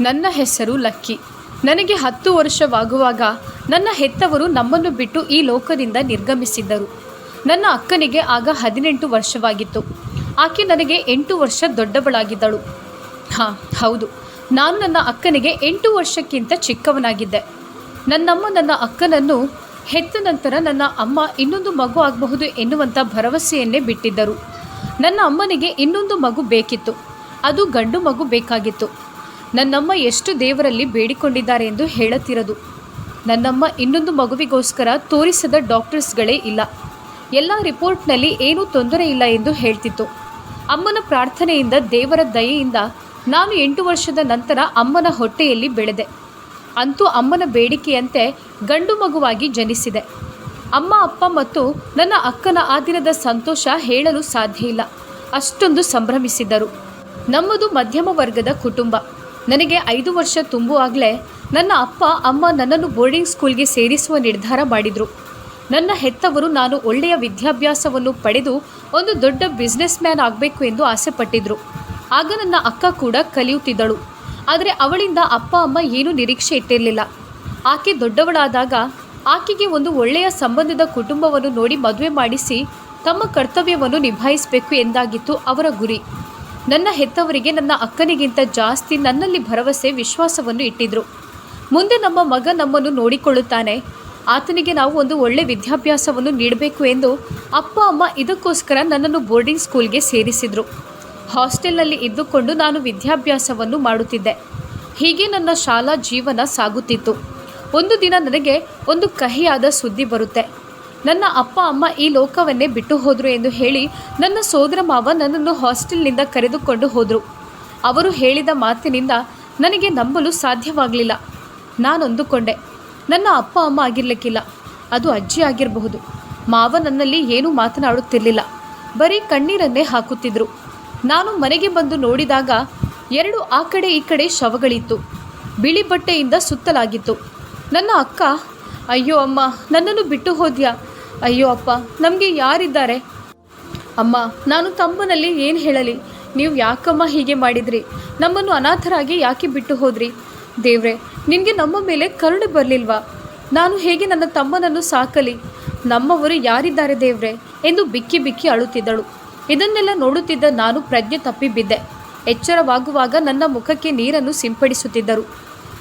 ನನ್ನ ಹೆಸರು ಲಕ್ಕಿ. ನನಗೆ ಹತ್ತು ವರ್ಷವಾಗುವಾಗ ನನ್ನ ಹೆತ್ತವರು ನಮ್ಮನ್ನು ಬಿಟ್ಟು ಈ ಲೋಕದಿಂದ ನಿರ್ಗಮಿಸಿದ್ದರು. ನನ್ನ ಅಕ್ಕನಿಗೆ ಆಗ ಹದಿನೆಂಟು ವರ್ಷವಾಗಿತ್ತು. ಆಕೆ ನನಗೆ ಎಂಟು ವರ್ಷ ದೊಡ್ಡವಳಾಗಿದ್ದಳು. ಹಾಂ, ಹೌದು. ನಾನು ನನ್ನ ಅಕ್ಕನಿಗೆ ಎಂಟು ವರ್ಷಕ್ಕಿಂತ ಚಿಕ್ಕವನಾಗಿದ್ದೆ. ನನ್ನಮ್ಮ ನನ್ನ ಅಕ್ಕನನ್ನು ಹೆತ್ತ ನಂತರ ನನ್ನ ಅಮ್ಮ ಇನ್ನೊಂದು ಮಗು ಆಗಬಹುದು ಎನ್ನುವಂಥ ಭರವಸೆಯನ್ನೇ ಬಿಟ್ಟಿದ್ದರು. ನನ್ನ ಅಮ್ಮನಿಗೆ ಇನ್ನೊಂದು ಮಗು ಬೇಕಿತ್ತು. ಅದು ಗಂಡು ಮಗು ಬೇಕಾಗಿತ್ತು. ನನ್ನಮ್ಮ ಎಷ್ಟು ದೇವರಲ್ಲಿ ಬೇಡಿಕೊಂಡಿದ್ದಾರೆ ಎಂದು ಹೇಳುತ್ತಿರದು. ನನ್ನಮ್ಮ ಇನ್ನೊಂದು ಮಗುವಿಗೋಸ್ಕರ ತೋರಿಸದ ಡಾಕ್ಟರ್ಸ್ಗಳೇ ಇಲ್ಲ. ಎಲ್ಲ ರಿಪೋರ್ಟ್ನಲ್ಲಿ ಏನೂ ತೊಂದರೆ ಇಲ್ಲ ಎಂದು ಹೇಳ್ತಿತ್ತು. ಅಮ್ಮನ ಪ್ರಾರ್ಥನೆಯಿಂದ ದೇವರ ದಯೆಯಿಂದ ನಾನು ಎಂಟು ವರ್ಷದ ನಂತರ ಅಮ್ಮನ ಹೊಟ್ಟೆಯಲ್ಲಿ ಬೆಳೆದೆ. ಅಂತೂ ಅಮ್ಮನ ಬೇಡಿಕೆಯಂತೆ ಗಂಡು ಮಗುವಾಗಿ ಜನಿಸಿದೆ. ಅಮ್ಮ, ಅಪ್ಪ ಮತ್ತು ನನ್ನ ಅಕ್ಕನ ಆ ದಿನದ ಸಂತೋಷ ಹೇಳಲು ಸಾಧ್ಯ ಇಲ್ಲ. ಅಷ್ಟೊಂದು ಸಂಭ್ರಮಿಸಿದ್ದರು. ನಮ್ಮದು ಮಧ್ಯಮ ವರ್ಗದ ಕುಟುಂಬ. ನನಗೆ ಐದು ವರ್ಷ ತುಂಬುವಾಗಲೇ ನನ್ನ ಅಪ್ಪ, ಅಮ್ಮ ನನ್ನನ್ನು ಬೋರ್ಡಿಂಗ್ ಸ್ಕೂಲ್ಗೆ ಸೇರಿಸುವ ನಿರ್ಧಾರ ಮಾಡಿದರು. ನನ್ನ ಹೆತ್ತವರು ನಾನು ಒಳ್ಳೆಯ ವಿದ್ಯಾಭ್ಯಾಸವನ್ನು ಪಡೆದು ಒಂದು ದೊಡ್ಡ ಬಿಸ್ನೆಸ್ ಮ್ಯಾನ್ ಆಗಬೇಕು ಎಂದು ಆಸೆಪಟ್ಟಿದ್ರು. ಆಗ ನನ್ನ ಅಕ್ಕ ಕೂಡ ಕಲಿಯುತ್ತಿದ್ದಳು. ಆದರೆ ಅವಳಿಂದ ಅಪ್ಪ, ಅಮ್ಮ ಏನೂ ನಿರೀಕ್ಷೆ ಇಟ್ಟಿರಲಿಲ್ಲ. ಆಕೆ ದೊಡ್ಡವಳಾದಾಗ ಆಕೆಗೆ ಒಂದು ಒಳ್ಳೆಯ ಸಂಬಂಧದ ಕುಟುಂಬವನ್ನು ನೋಡಿ ಮದುವೆ ಮಾಡಿಸಿ ತಮ್ಮ ಕರ್ತವ್ಯವನ್ನು ನಿಭಾಯಿಸಬೇಕು ಎಂದಾಗಿತ್ತು ಅವರ ಗುರಿ. ನನ್ನ ಹೆತ್ತವರಿಗೆ ನನ್ನ ಅಕ್ಕನಿಗಿಂತ ಜಾಸ್ತಿ ನನ್ನಲ್ಲಿ ಭರವಸೆ, ವಿಶ್ವಾಸವನ್ನು ಇಟ್ಟಿದ್ರು. ಮುಂದೆ ನಮ್ಮ ಮಗ ನಮ್ಮನ್ನು ನೋಡಿಕೊಳ್ಳುತ್ತಾನೆ. ಆತನಿಗೆ ನಾವು ಒಂದು ಒಳ್ಳೆ ವಿದ್ಯಾಭ್ಯಾಸವನ್ನು ನೀಡಬೇಕು ಎಂದು ಅಪ್ಪ, ಅಮ್ಮ ಇದಕ್ಕೋಸ್ಕರ ನನ್ನನ್ನು ಬೋರ್ಡಿಂಗ್ ಸ್ಕೂಲ್ಗೆ ಸೇರಿಸಿದರು. ಹಾಸ್ಟೆಲ್ನಲ್ಲಿ ಇದ್ದುಕೊಂಡು ನಾನು ವಿದ್ಯಾಭ್ಯಾಸವನ್ನು ಮಾಡುತ್ತಿದ್ದೆ. ಹೀಗೆ ನನ್ನ ಶಾಲಾ ಜೀವನ ಸಾಗುತ್ತಿತ್ತು. ಒಂದು ದಿನ ನನಗೆ ಒಂದು ಕಹಿಯಾದ ಸುದ್ದಿ ಬರುತ್ತೆ. ನನ್ನ ಅಪ್ಪ, ಅಮ್ಮ ಈ ಲೋಕವನ್ನೇ ಬಿಟ್ಟು ಹೋದರು ಎಂದು ಹೇಳಿ ನನ್ನ ಸೋದರ ಮಾವ ನನ್ನನ್ನು ಹಾಸ್ಟೆಲ್ನಿಂದ ಕರೆದುಕೊಂಡು ಹೋದರು. ಅವರು ಹೇಳಿದ ಮಾತಿನಿಂದ ನನಗೆ ನಂಬಲು ಸಾಧ್ಯವಾಗಲಿಲ್ಲ. ನಾನೊಂದುಕೊಂಡೆ. ನನ್ನ ಅಪ್ಪ, ಅಮ್ಮ ಆಗಿರ್ಲಿಕ್ಕಿಲ್ಲ. ಅದು ಅಜ್ಜಿ ಆಗಿರಬಹುದು. ಮಾವ ನನ್ನಲ್ಲಿ ಏನೂ ಮಾತನಾಡುತ್ತಿರಲಿಲ್ಲ. ಬರೀ ಕಣ್ಣೀರನ್ನೇ ಹಾಕುತ್ತಿದ್ದರು ನಾನು ಮನೆಗೆ ಬಂದು ನೋಡಿದಾಗ ಎರಡು ಆ ಕಡೆ ಈ ಕಡೆ ಶವಗಳಿತ್ತು. ಬಿಳಿ ಬಟ್ಟೆಯಿಂದ ಸುತ್ತಲಾಗಿತ್ತು. ನನ್ನ ಅಕ್ಕ, ಅಯ್ಯೋ ಅಮ್ಮ, ನನ್ನನ್ನು ಬಿಟ್ಟು ಹೋದ್ಯಾ? ಅಯ್ಯೋ ಅಪ್ಪ, ನಮಗೆ ಯಾರಿದ್ದಾರೆ? ಅಮ್ಮ, ನಾನು ತಮ್ಮನಲ್ಲಿ ಏನು ಹೇಳಲಿ? ನೀವು ಯಾಕಮ್ಮ ಹೀಗೆ ಮಾಡಿದ್ರಿ? ನಮ್ಮನ್ನು ಅನಾಥರಾಗಿ ಯಾಕೆ ಬಿಟ್ಟು ಹೋದ್ರಿ? ದೇವ್ರೆ, ನಿನಗೆ ನಮ್ಮ ಮೇಲೆ ಕರುಣೆ ಬರಲಿಲ್ವಾ? ನಾನು ಹೇಗೆ ನನ್ನ ತಮ್ಮನನ್ನು ಸಾಕಲಿ? ನಮ್ಮವರು ಯಾರಿದ್ದಾರೆ ದೇವ್ರೆ ಎಂದು ಬಿಕ್ಕಿ ಬಿಕ್ಕಿ ಅಳುತ್ತಿದ್ದಳು. ಇದನ್ನೆಲ್ಲ ನೋಡುತ್ತಿದ್ದ ನಾನು ಪ್ರಜ್ಞೆ ತಪ್ಪಿ ಬಿದ್ದೆ ಎಚ್ಚರವಾಗುವಾಗ ನನ್ನ ಮುಖಕ್ಕೆ ನೀರನ್ನು ಸಿಂಪಡಿಸುತ್ತಿದ್ದರು.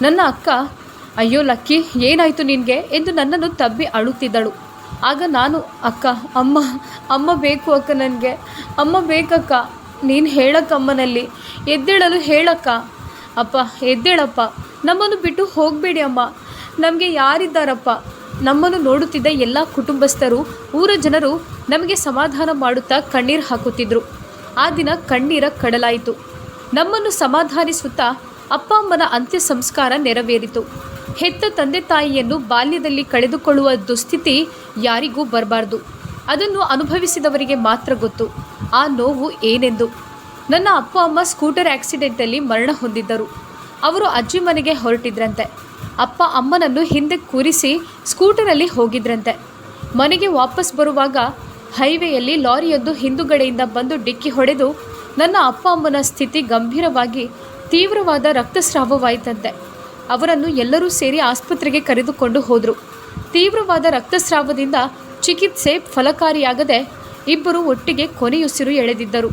ನನ್ನ ಅಕ್ಕ, ಅಯ್ಯೋ ಲಕ್ಕಿ, ಏನಾಯಿತು ನಿನಗೆ? ಎಂದು ನನ್ನನ್ನು ತಬ್ಬಿ ಅಳುತ್ತಿದ್ದಳು. ಆಗ ನಾನು, ಅಕ್ಕ, ಅಮ್ಮ ಅಮ್ಮ ಬೇಕು ಅಕ್ಕ ನನಗೆ. ಅಮ್ಮ ಬೇಕಕ್ಕ, ನೀನು ಹೇಳಕ್ಕಮ್ಮನಲ್ಲಿ ಎದ್ದೇಳಲು ಹೇಳಕ್ಕ. ಅಪ್ಪ, ಎದ್ದೇಳಪ್ಪ, ನಮ್ಮನ್ನು ಬಿಟ್ಟು ಹೋಗಬೇಡಿ ಅಮ್ಮ. ನಮಗೆ ಯಾರಿದ್ದಾರಪ್ಪ? ನಮ್ಮನ್ನು ನೋಡುತ್ತಿದ್ದ ಎಲ್ಲ ಕುಟುಂಬಸ್ಥರು, ಊರ ಜನರು ನಮಗೆ ಸಮಾಧಾನ ಮಾಡುತ್ತಾ ಕಣ್ಣೀರು ಹಾಕುತ್ತಿದ್ದರು ಆ ದಿನ ಕಣ್ಣೀರ ಕಡಲಾಯಿತು. ನಮ್ಮನ್ನು ಸಮಾಧಾನಿಸುತ್ತಾ ಅಪ್ಪ ಅಮ್ಮನ ಅಂತ್ಯ ಸಂಸ್ಕಾರ ನೆರವೇರಿತು. ಹೆತ್ತ ತಂದೆ ತಾಯಿಯನ್ನು ಬಾಲ್ಯದಲ್ಲಿ ಕಳೆದುಕೊಳ್ಳುವ ದುಸ್ಥಿತಿ ಯಾರಿಗೂ ಬರಬಾರ್ದು. ಅದನ್ನು ಅನುಭವಿಸಿದವರಿಗೆ ಮಾತ್ರ ಗೊತ್ತು. ಆ ನೋವು ಏನೆಂದು. ನನ್ನ ಅಪ್ಪ ಅಮ್ಮ ಸ್ಕೂಟರ್ ಆಕ್ಸಿಡೆಂಟಲ್ಲಿ ಮರಣ ಹೊಂದಿದ್ದರು. ಅವರು ಅಜ್ಜಿ ಮನೆಗೆ ಹೊರಟಿದ್ರಂತೆ. ಅಪ್ಪ ಅಮ್ಮನನ್ನು ಹಿಂದೆ ಕೂರಿಸಿ ಸ್ಕೂಟರಲ್ಲಿ ಹೋಗಿದ್ರಂತೆ. ಮನೆಗೆ ವಾಪಸ್ ಬರುವಾಗ ಹೈವೇಯಲ್ಲಿ ಲಾರಿಯೊಂದು ಹಿಂದುಗಡೆಯಿಂದ ಬಂದು ಡಿಕ್ಕಿ ಹೊಡೆದು ನನ್ನ ಅಪ್ಪ ಅಮ್ಮನ ಸ್ಥಿತಿ ಗಂಭೀರವಾಗಿ ತೀವ್ರವಾದ ರಕ್ತಸ್ರಾವವಾಯಿತಂತೆ. ಅವರನ್ನು ಎಲ್ಲರೂ ಸೇರಿ ಆಸ್ಪತ್ರೆಗೆ ಕರೆದುಕೊಂಡು ಹೋದರು. ತೀವ್ರವಾದ ರಕ್ತಸ್ರಾವದಿಂದ ಚಿಕಿತ್ಸೆ ಫಲಕಾರಿಯಾಗದೆ ಇಬ್ಬರು ಒಟ್ಟಿಗೆ ಕೊನೆಯುಸಿರು ಎಳೆದಿದ್ದರು.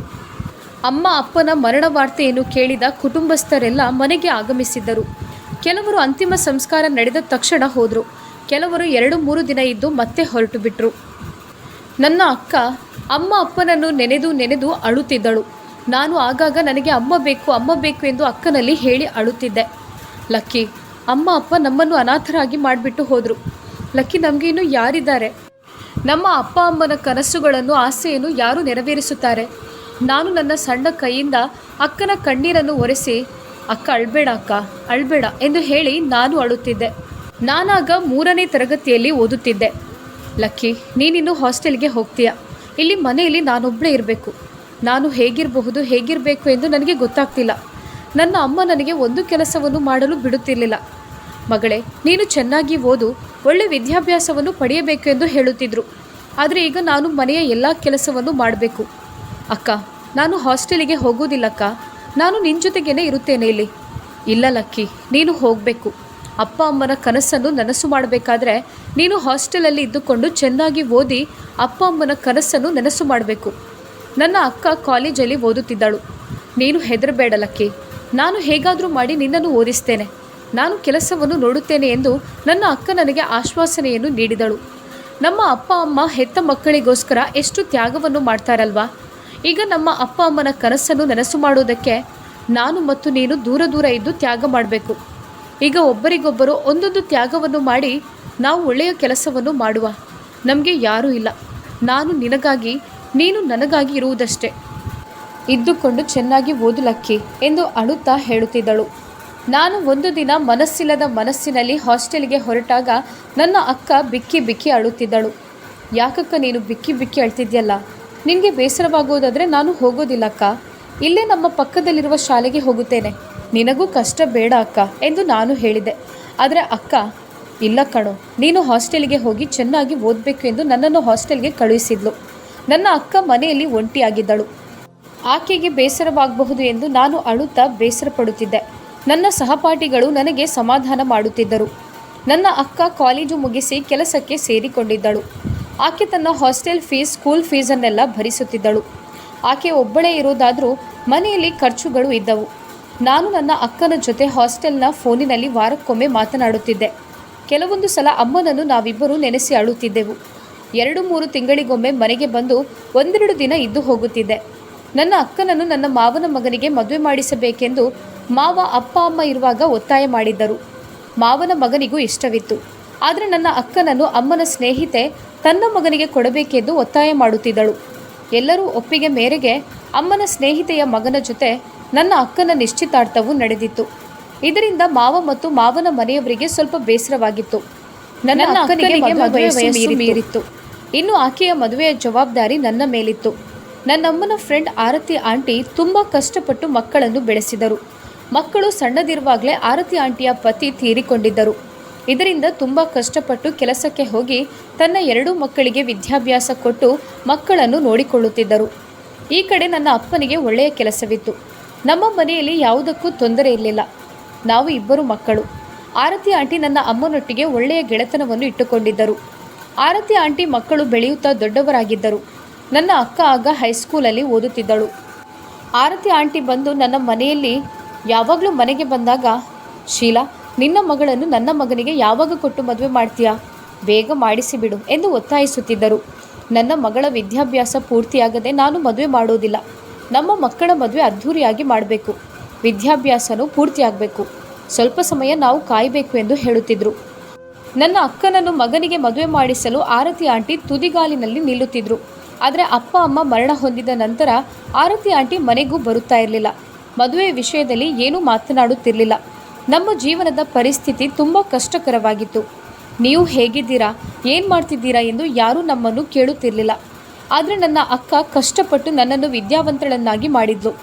ಅಮ್ಮ ಅಪ್ಪನ ಮರಣ ವಾರ್ತೆಯನ್ನು ಕೇಳಿದ ಕುಟುಂಬಸ್ಥರೆಲ್ಲ ಮನೆಗೆ ಆಗಮಿಸಿದ್ದರು. ಕೆಲವರು ಅಂತಿಮ ಸಂಸ್ಕಾರ ನಡೆದ ತಕ್ಷಣ ಹೋದರು. ಕೆಲವರು ಎರಡು ಮೂರು ದಿನ ಇದ್ದು ಮತ್ತೆ ಹೊರಟು ಬಿಟ್ಟರು ನನ್ನ ಅಕ್ಕ ಅಮ್ಮ ಅಪ್ಪನನ್ನು ನೆನೆದು ನೆನೆದು ಅಳುತ್ತಿದ್ದಳು. ನಾನು ಆಗಾಗ ನನಗೆ ಅಮ್ಮ ಬೇಕು ಅಮ್ಮ ಬೇಕು ಎಂದು ಅಕ್ಕನಲ್ಲಿ ಹೇಳಿ ಅಳುತ್ತಿದ್ದೆ. ಲಕ್ಕಿ, ಅಮ್ಮ, ಅಪ್ಪ ನಮ್ಮನ್ನು ಅನಾಥರಾಗಿ ಮಾಡಿಬಿಟ್ಟು ಹೋದರು. ಲಕ್ಕಿ, ನಮಗೆ ಇನ್ನು ಯಾರಿದ್ದಾರೆ? ನಮ್ಮ ಅಪ್ಪ, ಅಮ್ಮನ ಕನಸುಗಳನ್ನು, ಆಸೆಯನ್ನು ಯಾರು ನೆರವೇರಿಸುತ್ತಾರೆ? ನಾನು ನನ್ನ ಸಣ್ಣ ಕೈಯಿಂದ ಅಕ್ಕನ ಕಣ್ಣೀರನ್ನು ಒರೆಸಿ, ಅಕ್ಕ, ಅಳ್ಬೇಡ ಅಕ್ಕ, ಅಳ್ಬೇಡ ಎಂದು ಹೇಳಿ ನಾನು ಅಳುತ್ತಿದ್ದೆ. ನಾನಾಗ ಮೂರನೇ ತರಗತಿಯಲ್ಲಿ ಓದುತ್ತಿದ್ದೆ. ಲಕ್ಕಿ, ನೀನಿನ್ನು ಹಾಸ್ಟೆಲ್ಗೆ ಹೋಗ್ತೀಯ? ಇಲ್ಲಿ ಮನೆಯಲ್ಲಿ ನಾನೊಬ್ಬಳೇ ಇರಬೇಕು. ನಾನು ಹೇಗಿರಬಹುದು, ಹೇಗಿರಬೇಕು ಎಂದು ನನಗೆ ಗೊತ್ತಾಗ್ತಿಲ್ಲ. ನನ್ನ ಅಮ್ಮ ನನಗೆ ಒಂದು ಕೆಲಸವನ್ನು ಮಾಡಲು ಬಿಡುತ್ತಿರಲಿಲ್ಲ. ಮಗಳೇ, ನೀನು ಚೆನ್ನಾಗಿ ಓದು, ಒಳ್ಳೆ ವಿದ್ಯಾಭ್ಯಾಸವನ್ನು ಪಡೆಯಬೇಕು ಎಂದು ಹೇಳುತ್ತಿದ್ದರು ಆದರೆ ಈಗ ನಾನು ಮನೆಯ ಎಲ್ಲ ಕೆಲಸವನ್ನು ಮಾಡಬೇಕು. ಅಕ್ಕ, ನಾನು ಹಾಸ್ಟೆಲಿಗೆ ಹೋಗೋದಿಲ್ಲಕ್ಕ ನಾನು ನಿನ್ನ ಜೊತೆಗೇನೆ ಇರುತ್ತೇನೆ ಇಲ್ಲಿ. ಇಲ್ಲ ಲಕ್ಕಿ, ನೀನು ಹೋಗಬೇಕು. ಅಪ್ಪ ಅಮ್ಮನ ಕನಸನ್ನು ನನಸು ಮಾಡಬೇಕಾದ್ರೆ ನೀನು ಹಾಸ್ಟೆಲಲ್ಲಿ ಇದ್ದುಕೊಂಡು ಚೆನ್ನಾಗಿ ಓದಿ ಅಪ್ಪ ಅಮ್ಮನ ಕನಸನ್ನು ನನಸು ಮಾಡಬೇಕು. ನನ್ನ ಅಕ್ಕ ಕಾಲೇಜಲ್ಲಿ ಓದುತ್ತಿದ್ದಳು. ನೀನು ಹೆದರಬೇಡ ಲಕ್ಕಿ ನಾನು ಹೇಗಾದರೂ ಮಾಡಿ ನಿನ್ನನ್ನು ಓದಿಸ್ತೇನೆ. ನಾನು ಕೆಲಸವನ್ನು ನೋಡುತ್ತೇನೆ ಎಂದು ನನ್ನ ಅಕ್ಕ ನನಗೆ ಆಶ್ವಾಸನೆಯನ್ನು ನೀಡಿದಳು. ನಮ್ಮ ಅಪ್ಪ ಅಮ್ಮ ಹೆತ್ತ ಮಕ್ಕಳಿಗೋಸ್ಕರ ಎಷ್ಟು ತ್ಯಾಗವನ್ನು ಮಾಡ್ತಾರಲ್ವಾ? ಈಗ ನಮ್ಮ ಅಪ್ಪ ಅಮ್ಮನ ಕನಸನ್ನು ನನಸು ಮಾಡೋದಕ್ಕೆ ನಾನು ಮತ್ತು ನೀನು ದೂರ ದೂರ ಇದ್ದು ತ್ಯಾಗ ಮಾಡಬೇಕು. ಈಗ ಒಬ್ಬರಿಗೊಬ್ಬರು ಒಂದೊಂದು ತ್ಯಾಗವನ್ನು ಮಾಡಿ ನಾವು ಒಳ್ಳೆಯ ಕೆಲಸವನ್ನು ಮಾಡುವ. ನಮಗೆ ಯಾರೂ ಇಲ್ಲ. ನಾನು ನಿನಗಾಗಿ ನೀನು ನನಗಾಗಿ ಇರುವುದಷ್ಟೇ. ಇದ್ದುಕೊಂಡು ಚೆನ್ನಾಗಿ ಓದಲಕ್ಕಿ ಎಂದು ಅಳುತ್ತಾ ಹೇಳುತ್ತಿದ್ದಳು. ನಾನು ಒಂದು ದಿನ ಮನಸ್ಸಿಲ್ಲದ ಮನಸ್ಸಿನಲ್ಲಿ ಹಾಸ್ಟೆಲ್ಗೆ ಹೊರಟಾಗ ನನ್ನ ಅಕ್ಕ ಬಿಕ್ಕಿ ಬಿಕ್ಕಿ ಅಳುತ್ತಿದ್ದಳು. ಯಾಕಕ್ಕ ನೀನು ಬಿಕ್ಕಿ ಬಿಕ್ಕಿ ಅಳ್ತಿದ್ಯಲ್ಲ? ನಿನಗೆ ಬೇಸರವಾಗುವುದಾದರೆ ನಾನು ಹೋಗೋದಿಲ್ಲ ಅಕ್ಕ ಇಲ್ಲೇ ನಮ್ಮ ಪಕ್ಕದಲ್ಲಿರುವ ಶಾಲೆಗೆ ಹೋಗುತ್ತೇನೆ. ನಿನಗೂ ಕಷ್ಟ ಬೇಡ ಅಕ್ಕ ಎಂದು ನಾನು ಹೇಳಿದೆ. ಆದರೆ ಅಕ್ಕ, ಇಲ್ಲ ಕಣೋ, ನೀನು ಹಾಸ್ಟೆಲ್ಗೆ ಹೋಗಿ ಚೆನ್ನಾಗಿ ಓದಬೇಕು ಎಂದು ನನ್ನನ್ನು ಹಾಸ್ಟೆಲ್ಗೆ ಕಳುಹಿಸಿದ್ಲು. ನನ್ನ ಅಕ್ಕ ಮನೆಯಲ್ಲಿ ಒಂಟಿಯಾಗಿದ್ದಳು. ಆಕೆಗೆ ಬೇಸರವಾಗಬಹುದು ಎಂದು ನಾನು ಅಳುತ್ತಾ ಬೇಸರ ಪಡುತ್ತಿದ್ದೆ ನನ್ನ ಸಹಪಾಠಿಗಳು ನನಗೆ ಸಮಾಧಾನ ಮಾಡುತ್ತಿದ್ದರು. ನನ್ನ ಅಕ್ಕ ಕಾಲೇಜು ಮುಗಿಸಿ ಕೆಲಸಕ್ಕೆ ಸೇರಿಕೊಂಡಿದ್ದಳು. ಆಕೆ ತನ್ನ ಹಾಸ್ಟೆಲ್ ಫೀಸ್, ಸ್ಕೂಲ್ ಫೀಸನ್ನೆಲ್ಲ ಭರಿಸುತ್ತಿದ್ದಳು. ಆಕೆ ಒಬ್ಬಳೇ ಇರೋದಾದರೂ ಮನೆಯಲ್ಲಿ ಖರ್ಚುಗಳು ಇದ್ದವು. ನಾನು ನನ್ನ ಅಕ್ಕನ ಜೊತೆ ಹಾಸ್ಟೆಲ್ನ ಫೋನಿನಲ್ಲಿ ವಾರಕ್ಕೊಮ್ಮೆ ಮಾತನಾಡುತ್ತಿದ್ದೆ. ಕೆಲವೊಂದು ಸಲ ಅಮ್ಮನನ್ನು ನಾವಿಬ್ಬರೂ ನೆನೆಸಿ ಅಳುತ್ತಿದ್ದೆವು. ಎರಡು ಮೂರು ತಿಂಗಳಿಗೊಮ್ಮೆ ಮನೆಗೆ ಬಂದು ಒಂದೆರಡು ದಿನ ಇದ್ದು ಹೋಗುತ್ತಿದ್ದೆ. ನನ್ನ ಅಕ್ಕನನ್ನು ನನ್ನ ಮಾವನ ಮಗನಿಗೆ ಮದುವೆ ಮಾಡಿಸಬೇಕೆಂದು ಮಾವ ಅಪ್ಪ ಅಮ್ಮ ಇರುವಾಗ ಒತ್ತಾಯ ಮಾಡಿದ್ದರು. ಮಾವನ ಮಗನಿಗೂ ಇಷ್ಟವಿತ್ತು. ಆದರೆ ನನ್ನ ಅಕ್ಕನನ್ನು ಅಮ್ಮನ ಸ್ನೇಹಿತೆ ತನ್ನ ಮಗನಿಗೆ ಕೊಡಬೇಕೆಂದು ಒತ್ತಾಯ ಮಾಡುತ್ತಿದ್ದಳು. ಎಲ್ಲರೂ ಒಪ್ಪಿಗೆ ಮೇರೆಗೆ ಅಮ್ಮನ ಸ್ನೇಹಿತೆಯ ಮಗನ ಜೊತೆ ನನ್ನ ಅಕ್ಕನ ನಿಶ್ಚಿತಾರ್ಥವು ನಡೆದಿತ್ತು. ಇದರಿಂದ ಮಾವ ಮತ್ತು ಮಾವನ ಮನೆಯವರಿಗೆ ಸ್ವಲ್ಪ ಬೇಸರವಾಗಿತ್ತು. ನನ್ನ ಅಕ್ಕನಿಗೆ ಮದುವೆ ವಯಸ್ಸು ಮೀರಿತ್ತು. ಇನ್ನು ಆಕೆಯ ಮದುವೆಯ ಜವಾಬ್ದಾರಿ ನನ್ನ ಮೇಲಿತ್ತು. ನನ್ನಮ್ಮನ ಫ್ರೆಂಡ್ ಆರತಿ ಆಂಟಿ ತುಂಬ ಕಷ್ಟಪಟ್ಟು ಮಕ್ಕಳನ್ನು ಬೆಳೆಸಿದರು. ಮಕ್ಕಳು ಸಣ್ಣದಿರುವಾಗಲೇ ಆರತಿ ಆಂಟಿಯ ಪತಿ ತೀರಿಕೊಂಡಿದ್ದರು. ಇದರಿಂದ ತುಂಬ ಕಷ್ಟಪಟ್ಟು ಕೆಲಸಕ್ಕೆ ಹೋಗಿ ತನ್ನ ಎರಡೂ ಮಕ್ಕಳಿಗೆ ವಿದ್ಯಾಭ್ಯಾಸ ಕೊಟ್ಟು ಮಕ್ಕಳನ್ನು ನೋಡಿಕೊಳ್ಳುತ್ತಿದ್ದರು. ಈ ಕಡೆ ನನ್ನ ಅಪ್ಪನಿಗೆ ಒಳ್ಳೆಯ ಕೆಲಸವಿತ್ತು. ನಮ್ಮ ಮನೆಯಲ್ಲಿ ಯಾವುದಕ್ಕೂ ತೊಂದರೆ ಇರಲಿಲ್ಲ. ನಾವು ಇಬ್ಬರು ಮಕ್ಕಳು. ಆರತಿ ಆಂಟಿ ನನ್ನ ಅಮ್ಮನೊಟ್ಟಿಗೆ ಒಳ್ಳೆಯ ಗೆಳೆತನವನ್ನು ಇಟ್ಟುಕೊಂಡಿದ್ದರು. ಆರತಿ ಆಂಟಿ ಮಕ್ಕಳು ಬೆಳೆಯುತ್ತಾ ದೊಡ್ಡವರಾಗಿದ್ದರು. ನನ್ನ ಅಕ್ಕ ಆಗ ಹೈಸ್ಕೂಲಲ್ಲಿ ಓದುತ್ತಿದ್ದಳು. ಆರತಿ ಆಂಟಿ ಬಂದು ನನ್ನ ಮನೆಯಲ್ಲಿ ಯಾವಾಗಲೂ ಮನೆಗೆ ಬಂದಾಗ, ಶೀಲಾ, ನಿನ್ನ ಮಗಳನ್ನು ನನ್ನ ಮಗನಿಗೆ ಯಾವಾಗ ಕೊಟ್ಟು ಮದುವೆ ಮಾಡ್ತೀಯಾ? ಬೇಗ ಮಾಡಿಸಿಬಿಡು ಎಂದು ಒತ್ತಾಯಿಸುತ್ತಿದ್ದರು. ನನ್ನ ಮಗಳ ವಿದ್ಯಾಭ್ಯಾಸ ಪೂರ್ತಿಯಾಗದೆ ನಾನು ಮದುವೆ ಮಾಡೋದಿಲ್ಲ. ನಮ್ಮ ಮಕ್ಕಳ ಮದುವೆ ಅದ್ಧೂರಿಯಾಗಿ ಮಾಡಬೇಕು. ವಿದ್ಯಾಭ್ಯಾಸನೂ ಪೂರ್ತಿಯಾಗಬೇಕು. ಸ್ವಲ್ಪ ಸಮಯ ನಾವು ಕಾಯಬೇಕು ಎಂದು ಹೇಳುತ್ತಿದ್ದರು ನನ್ನ ಅಕ್ಕನನ್ನು ಮಗನಿಗೆ ಮದುವೆ ಮಾಡಿಸಲು ಆರತಿ ಆಂಟಿ ತುದಿಗಾಲಿನಲ್ಲಿ ನಿಲ್ಲುತ್ತಿದ್ರು. ಆದರೆ ಅಪ್ಪ ಅಮ್ಮ ಮರಣ ಹೊಂದಿದ ನಂತರ ಆರತಿ ಆಂಟಿ ಮನೆಗೂ ಬರುತ್ತಾ ಇರಲಿಲ್ಲ. ಮದುವೆ ವಿಷಯದಲ್ಲಿ ಏನೂ ಮಾತನಾಡುತ್ತಿರಲಿಲ್ಲ. ನಮ್ಮ ಜೀವನದ ಪರಿಸ್ಥಿತಿ ತುಂಬ ಕಷ್ಟಕರವಾಗಿತ್ತು. ನೀವು ಹೇಗಿದ್ದೀರಾ? ಏನು ಮಾಡ್ತಿದ್ದೀರಾ ಎಂದು ಯಾರೂ ನಮ್ಮನ್ನು ಕೇಳುತ್ತಿರಲಿಲ್ಲ. ಆದರೆ ನನ್ನ ಅಕ್ಕ ಕಷ್ಟಪಟ್ಟು ನನ್ನನ್ನು ವಿದ್ಯಾವಂತಳನ್ನಾಗಿ ಮಾಡಿದ್ಲು.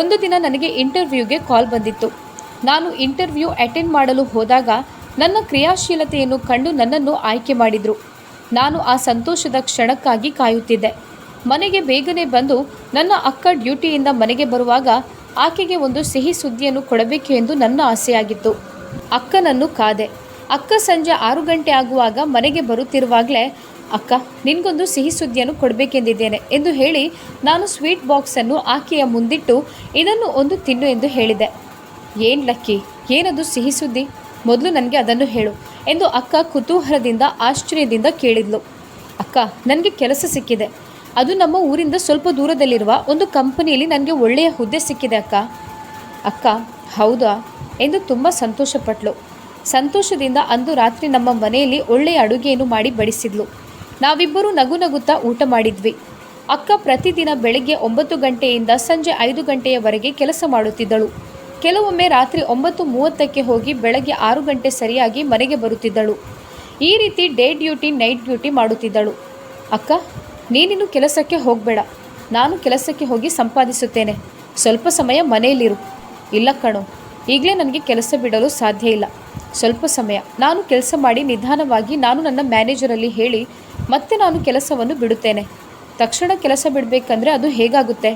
ಒಂದು ದಿನ ನನಗೆ ಇಂಟರ್ವ್ಯೂಗೆ ಕಾಲ್ ಬಂದಿತ್ತು. ನಾನು ಇಂಟರ್ವ್ಯೂ ಅಟೆಂಡ್ ಮಾಡಲು ಹೋದಾಗ ನನ್ನ ಕ್ರಿಯಾಶೀಲತೆಯನ್ನು ಕಂಡು ನನ್ನನ್ನು ಆಯ್ಕೆ ಮಾಡಿದರು. ನಾನು ಆ ಸಂತೋಷದ ಕ್ಷಣಕ್ಕಾಗಿ ಕಾಯುತ್ತಿದ್ದೆ. ಮನೆಗೆ ಬೇಗನೆ ಬಂದು ನನ್ನ ಅಕ್ಕ ಡ್ಯೂಟಿಯಿಂದ ಮನೆಗೆ ಬರುವಾಗ ಆಕೆಗೆ ಒಂದು ಸಿಹಿ ಸುದ್ದಿಯನ್ನು ಕೊಡಬೇಕು ಎಂದು ನನ್ನ ಆಸೆಯಾಗಿತ್ತು. ಅಕ್ಕನನ್ನು ಕಾದೆ. ಅಕ್ಕ ಸಂಜೆ ಆರು ಗಂಟೆ ಆಗುವಾಗ ಮನೆಗೆ ಬರುತ್ತಿರುವಾಗಲೇ, ಅಕ್ಕ, ನಿನಗೊಂದು ಸಿಹಿ ಸುದ್ದಿಯನ್ನು ಕೊಡಬೇಕೆಂದಿದ್ದೇನೆ ಎಂದು ಹೇಳಿ ನಾನು ಸ್ವೀಟ್ ಬಾಕ್ಸನ್ನು ಆಕೆಯ ಮುಂದಿಟ್ಟು, ಇದನ್ನು ಒಂದು ತಿನ್ನು ಎಂದು ಹೇಳಿದೆ. ಏನು ಲಕ್ಕಿ? ಏನದು ಸಿಹಿ ಸುದ್ದಿ? ಮೊದಲು ನನಗೆ ಅದನ್ನು ಹೇಳು ಎಂದು ಅಕ್ಕ ಕುತೂಹಲದಿಂದ, ಆಶ್ಚರ್ಯದಿಂದ ಕೇಳಿದ್ಲು. ಅಕ್ಕ, ನನಗೆ ಕೆಲಸ ಸಿಕ್ಕಿದೆ. ಅದು ನಮ್ಮ ಊರಿಂದ ಸ್ವಲ್ಪ ದೂರದಲ್ಲಿರುವ ಒಂದು ಕಂಪನಿಯಲ್ಲಿ ನನಗೆ ಒಳ್ಳೆಯ ಹುದ್ದೆ ಸಿಕ್ಕಿದೆ, ಅಕ್ಕ. ಅಕ್ಕ, ಹೌದಾ? ಎಂದು ತುಂಬ ಸಂತೋಷಪಟ್ಲು. ಸಂತೋಷದಿಂದ ಅಂದು ರಾತ್ರಿ ನಮ್ಮ ಮನೆಯಲ್ಲಿ ಒಳ್ಳೆಯ ಅಡುಗೆಯನ್ನು ಮಾಡಿ ಬಡಿಸಿದ್ಲು. ನಾವಿಬ್ಬರೂ ನಗು ನಗುತ್ತಾ ಊಟ ಮಾಡಿದ್ವಿ. ಅಕ್ಕ ಪ್ರತಿದಿನ ಬೆಳಗ್ಗೆ ಒಂಬತ್ತು ಗಂಟೆಯಿಂದ ಸಂಜೆ ಐದು ಗಂಟೆಯವರೆಗೆ ಕೆಲಸ ಮಾಡುತ್ತಿದ್ದಳು. ಕೆಲವೊಮ್ಮೆ ರಾತ್ರಿ ಒಂಬತ್ತು ಮೂವತ್ತಕ್ಕೆ ಹೋಗಿ ಬೆಳಗ್ಗೆ ಆರು ಗಂಟೆ ಸರಿಯಾಗಿ ಮನೆಗೆ ಬರುತ್ತಿದ್ದಳು. ಈ ರೀತಿ ಡೇ ಡ್ಯೂಟಿ, ನೈಟ್ ಡ್ಯೂಟಿ ಮಾಡುತ್ತಿದ್ದಳು. ಅಕ್ಕ, ನೀನಿನ್ನು ಕೆಲಸಕ್ಕೆ ಹೋಗಬೇಡ. ನಾನು ಕೆಲಸಕ್ಕೆ ಹೋಗಿ ಸಂಪಾದಿಸುತ್ತೇನೆ. ಸ್ವಲ್ಪ ಸಮಯ ಮನೆಯಲ್ಲಿರು. ಇಲ್ಲ ಕಣೋ, ಈಗಲೇ ನನಗೆ ಕೆಲಸ ಬಿಡಲು ಸಾಧ್ಯ ಇಲ್ಲ. ಸ್ವಲ್ಪ ಸಮಯ. ನಾನು ಕೆಲಸ ಮಾಡಿ ನಿಧಾನವಾಗಿ ನಾನು ನನ್ನ ಮ್ಯಾನೇಜರಲ್ಲಿ ಹೇಳಿ ಮತ್ತೆ ನಾನು ಕೆಲಸವನ್ನು ಬಿಡುತ್ತೇನೆ. ತಕ್ಷಣ ಕೆಲಸ ಬಿಡಬೇಕಂದ್ರೆ ಅದು ಹೇಗಾಗುತ್ತೆ?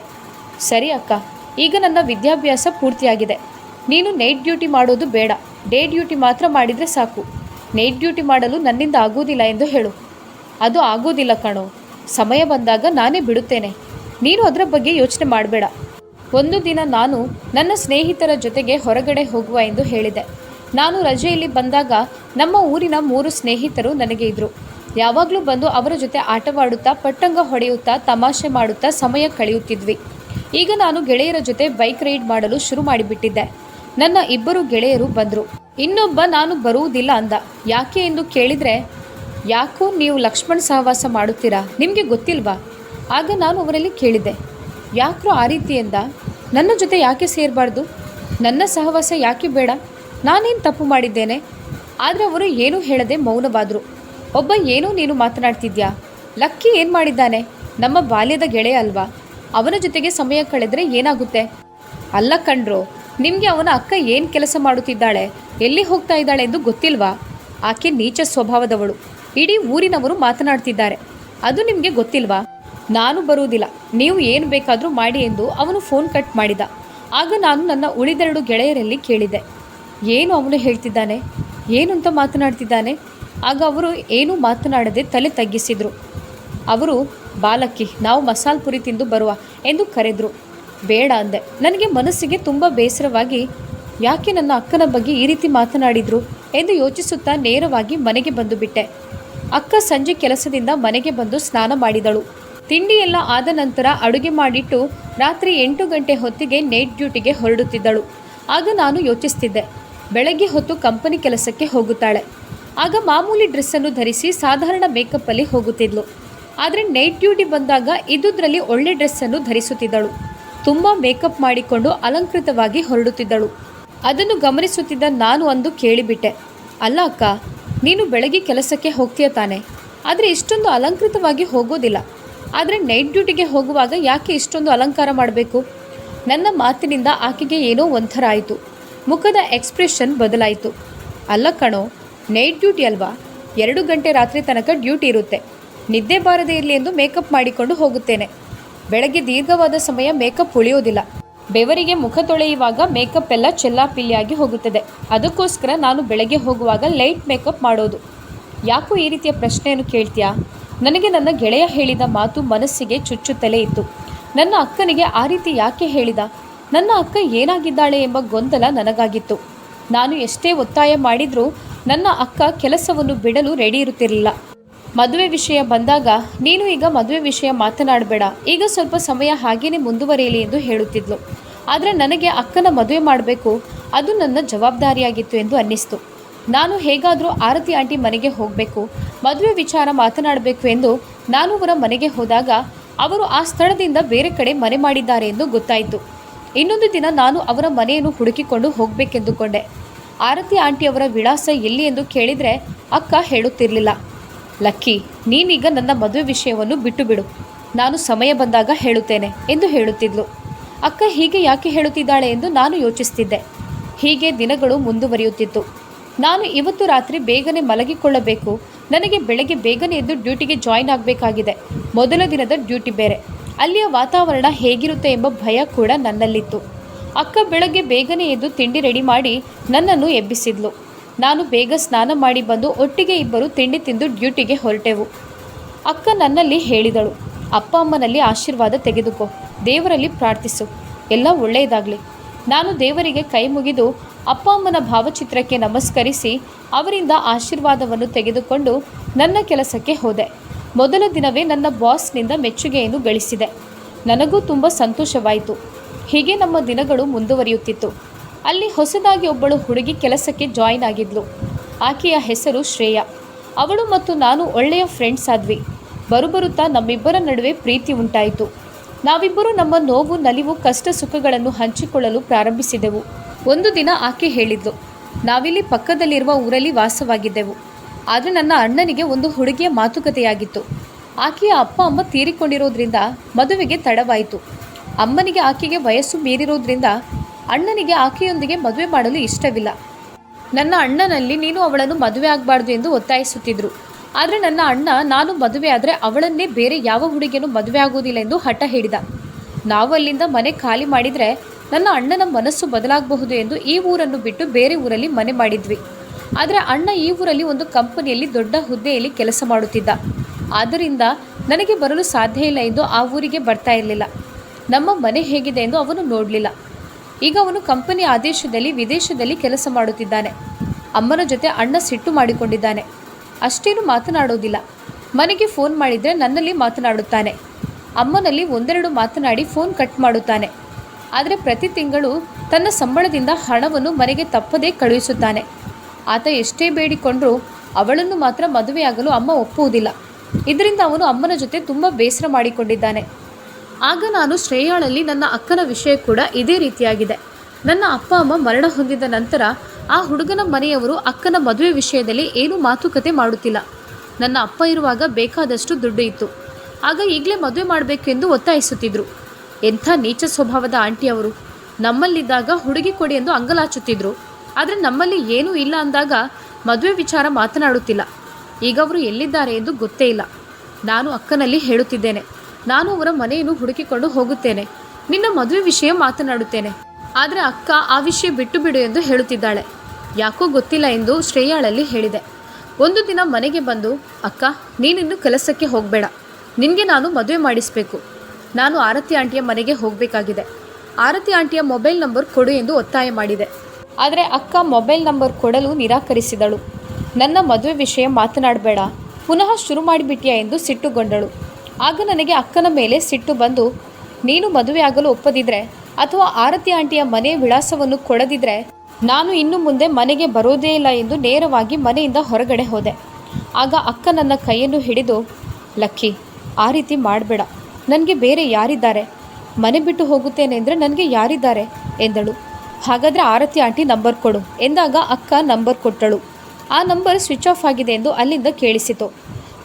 ಸರಿ ಅಕ್ಕ. ಈಗ ನನ್ನ ವಿದ್ಯಾಭ್ಯಾಸ ಪೂರ್ತಿಯಾಗಿದೆ. ನೀನು ನೈಟ್ ಡ್ಯೂಟಿ ಮಾಡೋದು ಬೇಡ. ಡೇ ಡ್ಯೂಟಿ ಮಾತ್ರ ಮಾಡಿದರೆ ಸಾಕು. ನೈಟ್ ಡ್ಯೂಟಿ ಮಾಡಲು ನನ್ನಿಂದ ಆಗೋದಿಲ್ಲ ಎಂದು ಹೇಳು. ಅದು ಆಗೋದಿಲ್ಲ ಕಣೋ. ಸಮಯ ಬಂದಾಗ ನಾನೇ ಬಿಡುತ್ತೇನೆ. ನೀನು ಅದರ ಬಗ್ಗೆ ಯೋಚನೆ ಮಾಡಬೇಡ. ಒಂದು ದಿನ ನಾನು ನನ್ನ ಸ್ನೇಹಿತರ ಜೊತೆಗೆ ಹೊರಗಡೆ ಹೋಗುವ ಎಂದು ಹೇಳಿದೆ. ನಾನು ರಜೆಯಲ್ಲಿ ಬಂದಾಗ ನಮ್ಮ ಊರಿನ ಮೂರು ಸ್ನೇಹಿತರು ನನಗೆ ಇದ್ದರು ಯಾವಾಗಲೂ ಬಂದು ಅವರ ಜೊತೆ ಆಟವಾಡುತ್ತಾ, ಪಟ್ಟಂಗ ಹೊಡೆಯುತ್ತಾ, ತಮಾಷೆ ಮಾಡುತ್ತಾ ಸಮಯ ಕಳೆಯುತ್ತಿದ್ವಿ. ಈಗ ನಾನು ಗೆಳೆಯರ ಜೊತೆ ಬೈಕ್ ರೈಡ್ ಮಾಡಲು ಶುರು ಮಾಡಿಬಿಟ್ಟಿದ್ದೆ. ನನ್ನ ಇಬ್ಬರು ಗೆಳೆಯರು ಬಂದರು. ಇನ್ನೊಬ್ಬ ನಾನು ಬರುವುದಿಲ್ಲ ಅಂದ. ಯಾಕೆ ಎಂದು ಕೇಳಿದರೆ, ಯಾಕೋ ನೀವು ಲಕ್ಷ್ಮಣ್ ಸಹವಾಸ ಮಾಡುತ್ತೀರಾ? ನಿಮಗೆ ಗೊತ್ತಿಲ್ವಾ? ಆಗ ನಾನು ಅವರಲ್ಲಿ ಕೇಳಿದೆ ಯಾಕ್ರೋ ಆ ರೀತಿ ಎಂದ? ನನ್ನ ಜೊತೆ ಯಾಕೆ ಸೇರಬಾರ್ದು? ನನ್ನ ಸಹವಾಸ ಯಾಕೆ ಬೇಡ? ನಾನೇನು ತಪ್ಪು ಮಾಡಿದ್ದೇನೆ? ಆದರೆ ಅವರು ಏನೂ ಹೇಳದೆ ಮೌನವಾದರು. ಒಬ್ಬ ಏನೋ ನೀನು ಮಾತನಾಡ್ತಿದ್ಯಾ? ಲಕ್ಕಿ ಏನು ಮಾಡಿದ್ದಾನೆ? ನಮ್ಮ ಬಾಲ್ಯದ ಗೆಳೆಯ ಅಲ್ವಾ? ಅವನ ಜೊತೆಗೆ ಸಮಯ ಕಳೆದರೆ ಏನಾಗುತ್ತೆ? ಅಲ್ಲ ಕಣ್ರು, ನಿಮಗೆ ಅವನ ಅಕ್ಕ ಏನು ಕೆಲಸ ಮಾಡುತ್ತಿದ್ದಾಳೆ? ಎಲ್ಲಿ ಹೋಗ್ತಾ ಇದ್ದಾಳೆ ಎಂದು ಗೊತ್ತಿಲ್ವಾ? ಆಕೆ ನೀಚ ಸ್ವಭಾವದವಳು. ಇಡೀ ಊರಿನವರು ಮಾತನಾಡ್ತಿದ್ದಾರೆ. ಅದು ನಿಮಗೆ ಗೊತ್ತಿಲ್ವಾ? ನಾನು ಬರುವುದಿಲ್ಲ. ನೀವು ಏನು ಬೇಕಾದರೂ ಮಾಡಿ ಎಂದು ಅವನು ಫೋನ್ ಕಟ್ ಮಾಡಿದ. ಆಗ ನಾನು ನನ್ನ ಉಳಿದೆರಡು ಗೆಳೆಯರಲ್ಲಿ ಕೇಳಿದೆ. ಏನು ಅವನು ಹೇಳ್ತಿದ್ದಾನೆ? ಏನು ಅಂತ ಮಾತನಾಡ್ತಿದ್ದಾನೆ? ಆಗ ಅವರು ಏನೂ ಮಾತನಾಡದೆ ತಲೆ ತಗ್ಗಿಸಿದರು. ಅವರು ಬಾಲಕ್ಕಿ ನಾವು ಮಸಾಲ್ ಪುರಿ ತಿಂದು ಬರುವ ಎಂದು ಕರೆದರು. ಬೇಡ ಅಂದೆ. ನನಗೆ ಮನಸ್ಸಿಗೆ ತುಂಬ ಬೇಸರವಾಗಿ, ಯಾಕೆ ನನ್ನ ಅಕ್ಕನ ಬಗ್ಗೆ ಈ ರೀತಿ ಮಾತನಾಡಿದ್ರು? ಎಂದು ಯೋಚಿಸುತ್ತಾ ನೇರವಾಗಿ ಮನೆಗೆ ಬಂದು ಬಿಟ್ಟೆ. ಅಕ್ಕ ಸಂಜೆ ಕೆಲಸದಿಂದ ಮನೆಗೆ ಬಂದು ಸ್ನಾನ ಮಾಡಿದಳು. ತಿಂಡಿ ಎಲ್ಲ ಆದ ನಂತರ ಅಡುಗೆ ಮಾಡಿಟ್ಟು ರಾತ್ರಿ ಎಂಟು ಗಂಟೆ ಹೊತ್ತಿಗೆ ನೈಟ್ ಡ್ಯೂಟಿಗೆ ಹೊರಡುತ್ತಿದ್ದಳು. ಆಗ ನಾನು ಯೋಚಿಸ್ತಿದ್ದೆ. ಬೆಳಗ್ಗೆ ಹೊತ್ತು ಕಂಪನಿ ಕೆಲಸಕ್ಕೆ ಹೋಗುತ್ತಾಳೆ. ಆಗ ಮಾಮೂಲಿ ಡ್ರೆಸ್ಸನ್ನು ಧರಿಸಿ ಸಾಧಾರಣ ಮೇಕಪ್ಪಲ್ಲಿ ಹೋಗುತ್ತಿದ್ಲು. ಆದರೆ ನೈಟ್ ಡ್ಯೂಟಿ ಬಂದಾಗ ಇದ್ದುದರಲ್ಲಿ ಒಳ್ಳೆ ಡ್ರೆಸ್ಸನ್ನು ಧರಿಸುತ್ತಿದ್ದಳು. ತುಂಬ ಮೇಕಪ್ ಮಾಡಿಕೊಂಡು ಅಲಂಕೃತವಾಗಿ ಹೊರಡುತ್ತಿದ್ದಳು. ಅದನ್ನು ಗಮನಿಸುತ್ತಿದ್ದ ನಾನು ಅಂದು ಕೇಳಿಬಿಟ್ಟೆ. ಅಲ್ಲ ಅಕ್ಕ, ನೀನು ಬೆಳಗ್ಗೆ ಕೆಲಸಕ್ಕೆ ಹೋಗ್ತೀಯ ತಾನೆ? ಆದರೆ ಇಷ್ಟೊಂದು ಅಲಂಕೃತವಾಗಿ ಹೋಗೋದಿಲ್ಲ. ಆದರೆ ನೈಟ್ ಡ್ಯೂಟಿಗೆ ಹೋಗುವಾಗ ಯಾಕೆ ಇಷ್ಟೊಂದು ಅಲಂಕಾರ ಮಾಡಬೇಕು? ನನ್ನ ಮಾತಿನಿಂದ ಆಕೆಗೆ ಏನೋ ಒಂಥರ ಆಯಿತು. ಮುಖದ ಎಕ್ಸ್ಪ್ರೆಷನ್ ಬದಲಾಯಿತು. ಅಲ್ಲ ಕಣೋ, ನೈಟ್ ಡ್ಯೂಟಿ ಅಲ್ವಾ? ಎರಡು ಗಂಟೆ ರಾತ್ರಿ ತನಕ ಡ್ಯೂಟಿ ಇರುತ್ತೆ. ನಿದ್ದೆ ಬಾರದೇ ಇರಲಿ ಎಂದು ಮೇಕಪ್ ಮಾಡಿಕೊಂಡು ಹೋಗುತ್ತೇನೆ. ಬೆಳಗ್ಗೆ ದೀರ್ಘವಾದ ಸಮಯ ಮೇಕಪ್ ಉಳಿಯೋದಿಲ್ಲ ಬೆವರಿಗೆ ಮುಖ ತೊಳೆಯುವಾಗ ಮೇಕಪ್ ಎಲ್ಲ ಚೆಲ್ಲಾಪಿಲ್ಲಿಯಾಗಿ ಹೋಗುತ್ತದೆ. ಅದಕ್ಕೋಸ್ಕರ ನಾನು ಬೆಳಗ್ಗೆ ಹೋಗುವಾಗ ಲೈಟ್ ಮೇಕಪ್ ಮಾಡೋದು. ಯಾಕೋ ಈ ರೀತಿಯ ಪ್ರಶ್ನೆಯನ್ನು ಕೇಳ್ತೀಯಾ? ನನಗೆ ನನ್ನ ಗೆಳೆಯ ಹೇಳಿದ ಮಾತು ಮನಸ್ಸಿಗೆ ಚುಚ್ಚುತ್ತಲೇ ಇತ್ತು. ನನ್ನ ಅಕ್ಕನಿಗೆ ಆ ರೀತಿ ಯಾಕೆ ಹೇಳಿದ? ನನ್ನ ಅಕ್ಕ ಏನಾಗಿದ್ದಾಳೆ ಎಂಬ ಗೊಂದಲ ನನಗಾಗಿತ್ತು. ನಾನು ಎಷ್ಟೇ ಒತ್ತಾಯ ಮಾಡಿದರೂ ನನ್ನ ಅಕ್ಕ ಕೆಲಸವನ್ನು ಬಿಡಲು ರೆಡಿ ಇರುತ್ತಿರಲಿಲ್ಲ. ಮದುವೆ ವಿಷಯ ಬಂದಾಗ ನೀನು ಈಗ ಮದುವೆ ವಿಷಯ ಮಾತನಾಡಬೇಡ. ಈಗ ಸ್ವಲ್ಪ ಸಮಯ ಹಾಗೇನೆ ಮುಂದುವರಿಯಲಿ ಎಂದು ಹೇಳುತ್ತಿದ್ಲು. ಆದರೆ ನನಗೆ ಅಕ್ಕನ ಮದುವೆ ಮಾಡಬೇಕು, ಅದು ನನ್ನ ಜವಾಬ್ದಾರಿಯಾಗಿತ್ತು ಎಂದು ಅನ್ನಿಸ್ತು. ನಾನು ಹೇಗಾದರೂ ಆರತಿ ಆಂಟಿ ಮನೆಗೆ ಹೋಗಬೇಕು, ಮದುವೆ ವಿಚಾರ ಮಾತನಾಡಬೇಕು ಎಂದು ನಾನು ಅವರ ಮನೆಗೆ ಹೋದಾಗ ಅವರು ಆ ಸ್ಥಳದಿಂದ ಬೇರೆ ಕಡೆ ಮನೆ ಮಾಡಿದ್ದಾರೆ ಎಂದು ಗೊತ್ತಾಯಿತು. ಇನ್ನೊಂದು ದಿನ ನಾನು ಅವರ ಮನೆಯನ್ನು ಹುಡುಕಿಕೊಂಡು ಹೋಗಬೇಕೆಂದುಕೊಂಡೆ. ಆರತಿ ಆಂಟಿ ಅವರ ವಿಳಾಸ ಎಲ್ಲಿ ಎಂದು ಕೇಳಿದರೆ ಅಕ್ಕ ಹೇಳುತ್ತಿರಲಿಲ್ಲ. ಲಕ್ಕಿ, ನೀನೀಗ ನನ್ನ ಮದುವೆ ವಿಷಯವನ್ನು ಬಿಟ್ಟು ಬಿಡು ನಾನು ಸಮಯ ಬಂದಾಗ ಹೇಳುತ್ತೇನೆ ಎಂದು ಹೇಳುತ್ತಿದ್ಲು. ಅಕ್ಕ ಹೀಗೆ ಯಾಕೆ ಹೇಳುತ್ತಿದ್ದಾಳೆ ಎಂದು ನಾನು ಯೋಚಿಸ್ತಿದ್ದೆ. ಹೀಗೆ ದಿನಗಳು ಮುಂದುವರಿಯುತ್ತಿತ್ತು. ನಾನು ಇವತ್ತು ರಾತ್ರಿ ಬೇಗನೆ ಮಲಗಿಕೊಳ್ಳಬೇಕು. ನನಗೆ ಬೆಳಗ್ಗೆ ಬೇಗನೆ ಎದ್ದು ಡ್ಯೂಟಿಗೆ ಜಾಯಿನ್ ಆಗಬೇಕಾಗಿದೆ. ಮೊದಲ ದಿನದ ಡ್ಯೂಟಿ ಬೇರೆ. ಅಲ್ಲಿಯ ವಾತಾವರಣ ಹೇಗಿರುತ್ತೆ ಎಂಬ ಭಯ ಕೂಡ ನನ್ನಲ್ಲಿತ್ತು. ಅಕ್ಕ ಬೆಳಗ್ಗೆ ಬೇಗನೆ ಎದ್ದು ತಿಂಡಿ ರೆಡಿ ಮಾಡಿ ನನ್ನನ್ನು ಎಬ್ಬಿಸಿದ್ಲು. ನಾನು ಬೇಗ ಸ್ನಾನ ಮಾಡಿ ಬಂದು ಒಟ್ಟಿಗೆ ಇಬ್ಬರು ತಿಂಡಿ ತಿಂದು ಡ್ಯೂಟಿಗೆ ಹೊರಟೆವು. ಅಕ್ಕ ನನ್ನಲ್ಲಿ ಹೇಳಿದಳು, ಅಪ್ಪ ಅಮ್ಮನಲ್ಲಿ ಆಶೀರ್ವಾದ ತೆಗೆದುಕೋ, ದೇವರಲ್ಲಿ ಪ್ರಾರ್ಥಿಸು, ಎಲ್ಲ ಒಳ್ಳೆಯದಾಗಲಿ. ನಾನು ದೇವರಿಗೆ ಕೈ ಮುಗಿದು ಅಪ್ಪ ಅಮ್ಮನ ಭಾವಚಿತ್ರಕ್ಕೆ ನಮಸ್ಕರಿಸಿ ಅವರಿಂದ ಆಶೀರ್ವಾದವನ್ನು ತೆಗೆದುಕೊಂಡು ನನ್ನ ಕೆಲಸಕ್ಕೆ ಹೋದೆ. ಮೊದಲ ದಿನವೇ ನನ್ನ ಬಾಸ್ನಿಂದ ಮೆಚ್ಚುಗೆಯನ್ನು ಗಳಿಸಿದೆ. ನನಗೂ ತುಂಬ ಸಂತೋಷವಾಯಿತು. ಹೀಗೆ ನಮ್ಮ ದಿನಗಳು ಮುಂದುವರಿಯುತ್ತಿತ್ತು. ಅಲ್ಲಿ ಹೊಸದಾಗಿ ಒಬ್ಬಳು ಹುಡುಗಿ ಕೆಲಸಕ್ಕೆ ಜಾಯಿನ್ ಆಗಿದ್ಲು. ಆಕೆಯ ಹೆಸರು ಶ್ರೇಯ. ಅವಳು ಮತ್ತು ನಾನು ಒಳ್ಳೆಯ ಫ್ರೆಂಡ್ಸ್ ಆದ್ವಿ. ಬರುಬರುತ್ತಾ ನಮ್ಮಿಬ್ಬರ ನಡುವೆ ಪ್ರೀತಿ ಉಂಟಾಯಿತು. ನಾವಿಬ್ಬರು ನಮ್ಮ ನೋವು, ನಲಿವು, ಕಷ್ಟ ಸುಖಗಳನ್ನು ಹಂಚಿಕೊಳ್ಳಲು ಪ್ರಾರಂಭಿಸಿದೆವು. ಒಂದು ದಿನ ಆಕೆ ಹೇಳಿದ್ಲು, ನಾವಿಲ್ಲಿ ಪಕ್ಕದಲ್ಲಿರುವ ಊರಲ್ಲಿ ವಾಸವಾಗಿದ್ದೆವು. ಆದರೆ ನನ್ನ ಅಣ್ಣನಿಗೆ ಒಂದು ಹುಡುಗಿಯ ಮಾತುಕತೆಯಾಗಿತ್ತು. ಆಕೆಯ ಅಪ್ಪ ಅಮ್ಮ ತೀರಿಕೊಂಡಿರೋದ್ರಿಂದ ಮದುವೆಗೆ ತಡವಾಯಿತು. ಅಮ್ಮನಿಗೆ ಆಕೆಗೆ ವಯಸ್ಸು ಮೀರಿರೋದ್ರಿಂದ ಅಣ್ಣನಿಗೆ ಆಕೆಯೊಂದಿಗೆ ಮದುವೆ ಮಾಡಲು ಇಷ್ಟವಿಲ್ಲ. ನನ್ನ ಅಣ್ಣನಲ್ಲಿ ನೀನು ಅವಳನ್ನು ಮದುವೆ ಆಗಬಾರ್ದು ಎಂದು ಒತ್ತಾಯಿಸುತ್ತಿದ್ದರು ಆದರೆ ನನ್ನ ಅಣ್ಣ, ನಾನು ಮದುವೆ ಆದರೆ ಅವಳನ್ನೇ ಬೇರೆ ಯಾವ ಹುಡುಗಿಯನ್ನು ಮದುವೆ ಆಗುವುದಿಲ್ಲ ಎಂದು ಹಠ ಹಿಡಿದ ನಾವು ಅಲ್ಲಿಂದ ಮನೆ ಖಾಲಿ ಮಾಡಿದರೆ ನನ್ನ ಅಣ್ಣನ ಮನಸ್ಸು ಬದಲಾಗಬಹುದು ಎಂದು ಈ ಊರನ್ನು ಬಿಟ್ಟು ಬೇರೆ ಊರಲ್ಲಿ ಮನೆ ಮಾಡಿದ್ವಿ. ಆದರೆ ಅಣ್ಣ ಈ ಊರಲ್ಲಿ ಒಂದು ಕಂಪನಿಯಲ್ಲಿ ದೊಡ್ಡ ಹುದ್ದೆಯಲ್ಲಿ ಕೆಲಸ ಮಾಡುತ್ತಿದ್ದ. ಆದ್ದರಿಂದ ನನಗೆ ಬರಲು ಸಾಧ್ಯ ಇಲ್ಲ ಎಂದು ಆ ಊರಿಗೆ ಬರ್ತಾ ಇರಲಿಲ್ಲ. ನಮ್ಮ ಮನೆ ಹೇಗಿದೆ ಎಂದು ಅವನು ನೋಡಲಿಲ್ಲ. ಈಗ ಅವನು ಕಂಪನಿ ಆದೇಶದಲ್ಲಿ ವಿದೇಶದಲ್ಲಿ ಕೆಲಸ ಮಾಡುತ್ತಿದ್ದಾನೆ. ಅಮ್ಮನ ಜೊತೆ ಅಣ್ಣ ಸಿಟ್ಟು ಮಾಡಿಕೊಂಡಿದ್ದಾನೆ. ಅಷ್ಟೇನು ಮಾತನಾಡೋದಿಲ್ಲ. ಮನೆಗೆ ಫೋನ್ ಮಾಡಿದರೆ ನನ್ನಲ್ಲಿ ಮಾತನಾಡುತ್ತಾನೆ. ಅಮ್ಮನಲ್ಲಿ ಒಂದೆರಡು ಮಾತನಾಡಿ ಫೋನ್ ಕಟ್ ಮಾಡುತ್ತಾನೆ. ಆದರೆ ಪ್ರತಿ ತಿಂಗಳು ತನ್ನ ಸಂಬಳದಿಂದ ಹಣವನ್ನು ಮನೆಗೆ ತಪ್ಪದೇ ಕಳುಹಿಸುತ್ತಾನೆ. ಆತ ಎಷ್ಟೇ ಬೇಡಿಕೊಂಡರೂ ಅವಳನ್ನು ಮಾತ್ರ ಮದುವೆಯಾಗಲು ಅಮ್ಮ ಒಪ್ಪುವುದಿಲ್ಲ. ಇದರಿಂದ ಅವನು ಅಮ್ಮನ ಜೊತೆ ತುಂಬ ಬೇಸರ ಮಾಡಿಕೊಂಡಿದ್ದಾನೆ. ಆಗ ನಾನು ಶ್ರೇಯಾಳಲ್ಲಿ ನನ್ನ ಅಕ್ಕನ ವಿಷಯ ಕೂಡ ಇದೇ ರೀತಿಯಾಗಿದೆ. ನನ್ನ ಅಪ್ಪ, ಅಮ್ಮ ಮರಣ ಹೊಂದಿದ ನಂತರ ಆ ಹುಡುಗನ ಮನೆಯವರು ಅಕ್ಕನ ಮದುವೆ ವಿಷಯದಲ್ಲಿ ಏನೂ ಮಾತುಕತೆ ಮಾಡುತ್ತಿಲ್ಲ. ನನ್ನ ಅಪ್ಪ ಇರುವಾಗ ಬೇಕಾದಷ್ಟು ದುಡ್ಡು ಇತ್ತು. ಆಗ ಈಗಲೇ ಮದುವೆ ಮಾಡಬೇಕೆಂದು ಒತ್ತಾಯಿಸುತ್ತಿದ್ದರು ಎಂಥ ನೀಚ ಸ್ವಭಾವದ ಆಂಟಿ ಅವರು. ನಮ್ಮಲ್ಲಿದ್ದಾಗ ಹುಡುಗಿ ಕೊಡಿ ಎಂದು ಅಂಗಲಾಚುತ್ತಿದ್ದರು ಆದರೆ ನಮ್ಮಲ್ಲಿ ಏನೂ ಇಲ್ಲ ಅಂದಾಗ ಮದುವೆ ವಿಚಾರ ಮಾತನಾಡುತ್ತಿಲ್ಲ. ಈಗ ಅವರು ಎಲ್ಲಿದ್ದಾರೆ ಎಂದು ಗೊತ್ತೇ ಇಲ್ಲ. ನಾನು ಅಕ್ಕನಲ್ಲಿ ಹೇಳುತ್ತಿದ್ದೇನೆ. ನಾನು ಅವರ ಮನೆಯನ್ನು ಹುಡುಕಿಕೊಂಡು ಹೋಗುತ್ತೇನೆ. ನಿನ್ನ ಮದುವೆ ವಿಷಯ ಮಾತನಾಡುತ್ತೇನೆ. ಆದರೆ ಅಕ್ಕ ಆ ವಿಷಯ ಬಿಟ್ಟು ಬಿಡು ಎಂದು ಹೇಳುತ್ತಿದ್ದಾಳೆ. ಯಾಕೋ ಗೊತ್ತಿಲ್ಲ ಎಂದು ಶ್ರೇಯಾಳಲ್ಲಿ ಹೇಳಿದೆ. ಒಂದು ದಿನ ಮನೆಗೆ ಬಂದು, ಅಕ್ಕ, ನೀನಿನ್ನು ಕೆಲಸಕ್ಕೆ ಹೋಗಬೇಡ. ನಿನಗೆ ನಾನು ಮದುವೆ ಮಾಡಿಸಬೇಕು. ನಾನು ಆರತಿ ಆಂಟಿಯ ಮನೆಗೆ ಹೋಗಬೇಕಾಗಿದೆ. ಆರತಿ ಆಂಟಿಯ ಮೊಬೈಲ್ ನಂಬರ್ ಕೊಡು ಎಂದು ಒತ್ತಾಯ ಮಾಡಿದೆ. ಆದರೆ ಅಕ್ಕ ಮೊಬೈಲ್ ನಂಬರ್ ಕೊಡಲು ನಿರಾಕರಿಸಿದಳು. ನನ್ನ ಮದುವೆ ವಿಷಯ ಮಾತನಾಡಬೇಡ. ಪುನಃ ಶುರು ಮಾಡಿಬಿಟ್ಟಿಯಾ ಎಂದು ಸಿಟ್ಟುಗೊಂಡಳು. ಆಗ ನನಗೆ ಅಕ್ಕನ ಮೇಲೆ ಸಿಟ್ಟು ಬಂದು, ನೀನು ಮದುವೆಯಾಗಲು ಒಪ್ಪದಿದ್ರೆ ಅಥವಾ ಆರತಿ ಆಂಟಿಯ ಮನೆ ವಿಳಾಸವನ್ನು ಕೊಡದಿದ್ರೆ ನಾನು ಇನ್ನು ಮುಂದೆ ಮನೆಗೆ ಬರೋದೇ ಇಲ್ಲ ಎಂದು ನೇರವಾಗಿ ಮನೆಯಿಂದ ಹೊರಗಡೆ ಹೋದೆ. ಆಗ ಅಕ್ಕ ನನ್ನ ಕೈಯನ್ನು ಹಿಡಿದು, ಲಕ್ಕಿ, ಆ ರೀತಿ ಮಾಡಬೇಡ. ನನಗೆ ಬೇರೆ ಯಾರಿದ್ದಾರೆ? ಮನೆ ಬಿಟ್ಟು ಹೋಗುತ್ತೇನೆ ಅಂದರೆ ನನಗೆ ಯಾರಿದ್ದಾರೆ? ಎಂದಳು. ಹಾಗಾದರೆ ಆರತಿ ಆಂಟಿ ನಂಬರ್ ಕೊಡು. ಎಂದಾಗ ಅಕ್ಕ ನಂಬರ್ ಕೊಟ್ಟಳು. ಆ ನಂಬರ್ ಸ್ವಿಚ್ ಆಫ್ ಆಗಿದೆ ಎಂದು ಅಲ್ಲಿಂದ ಕೇಳಿಸಿತು.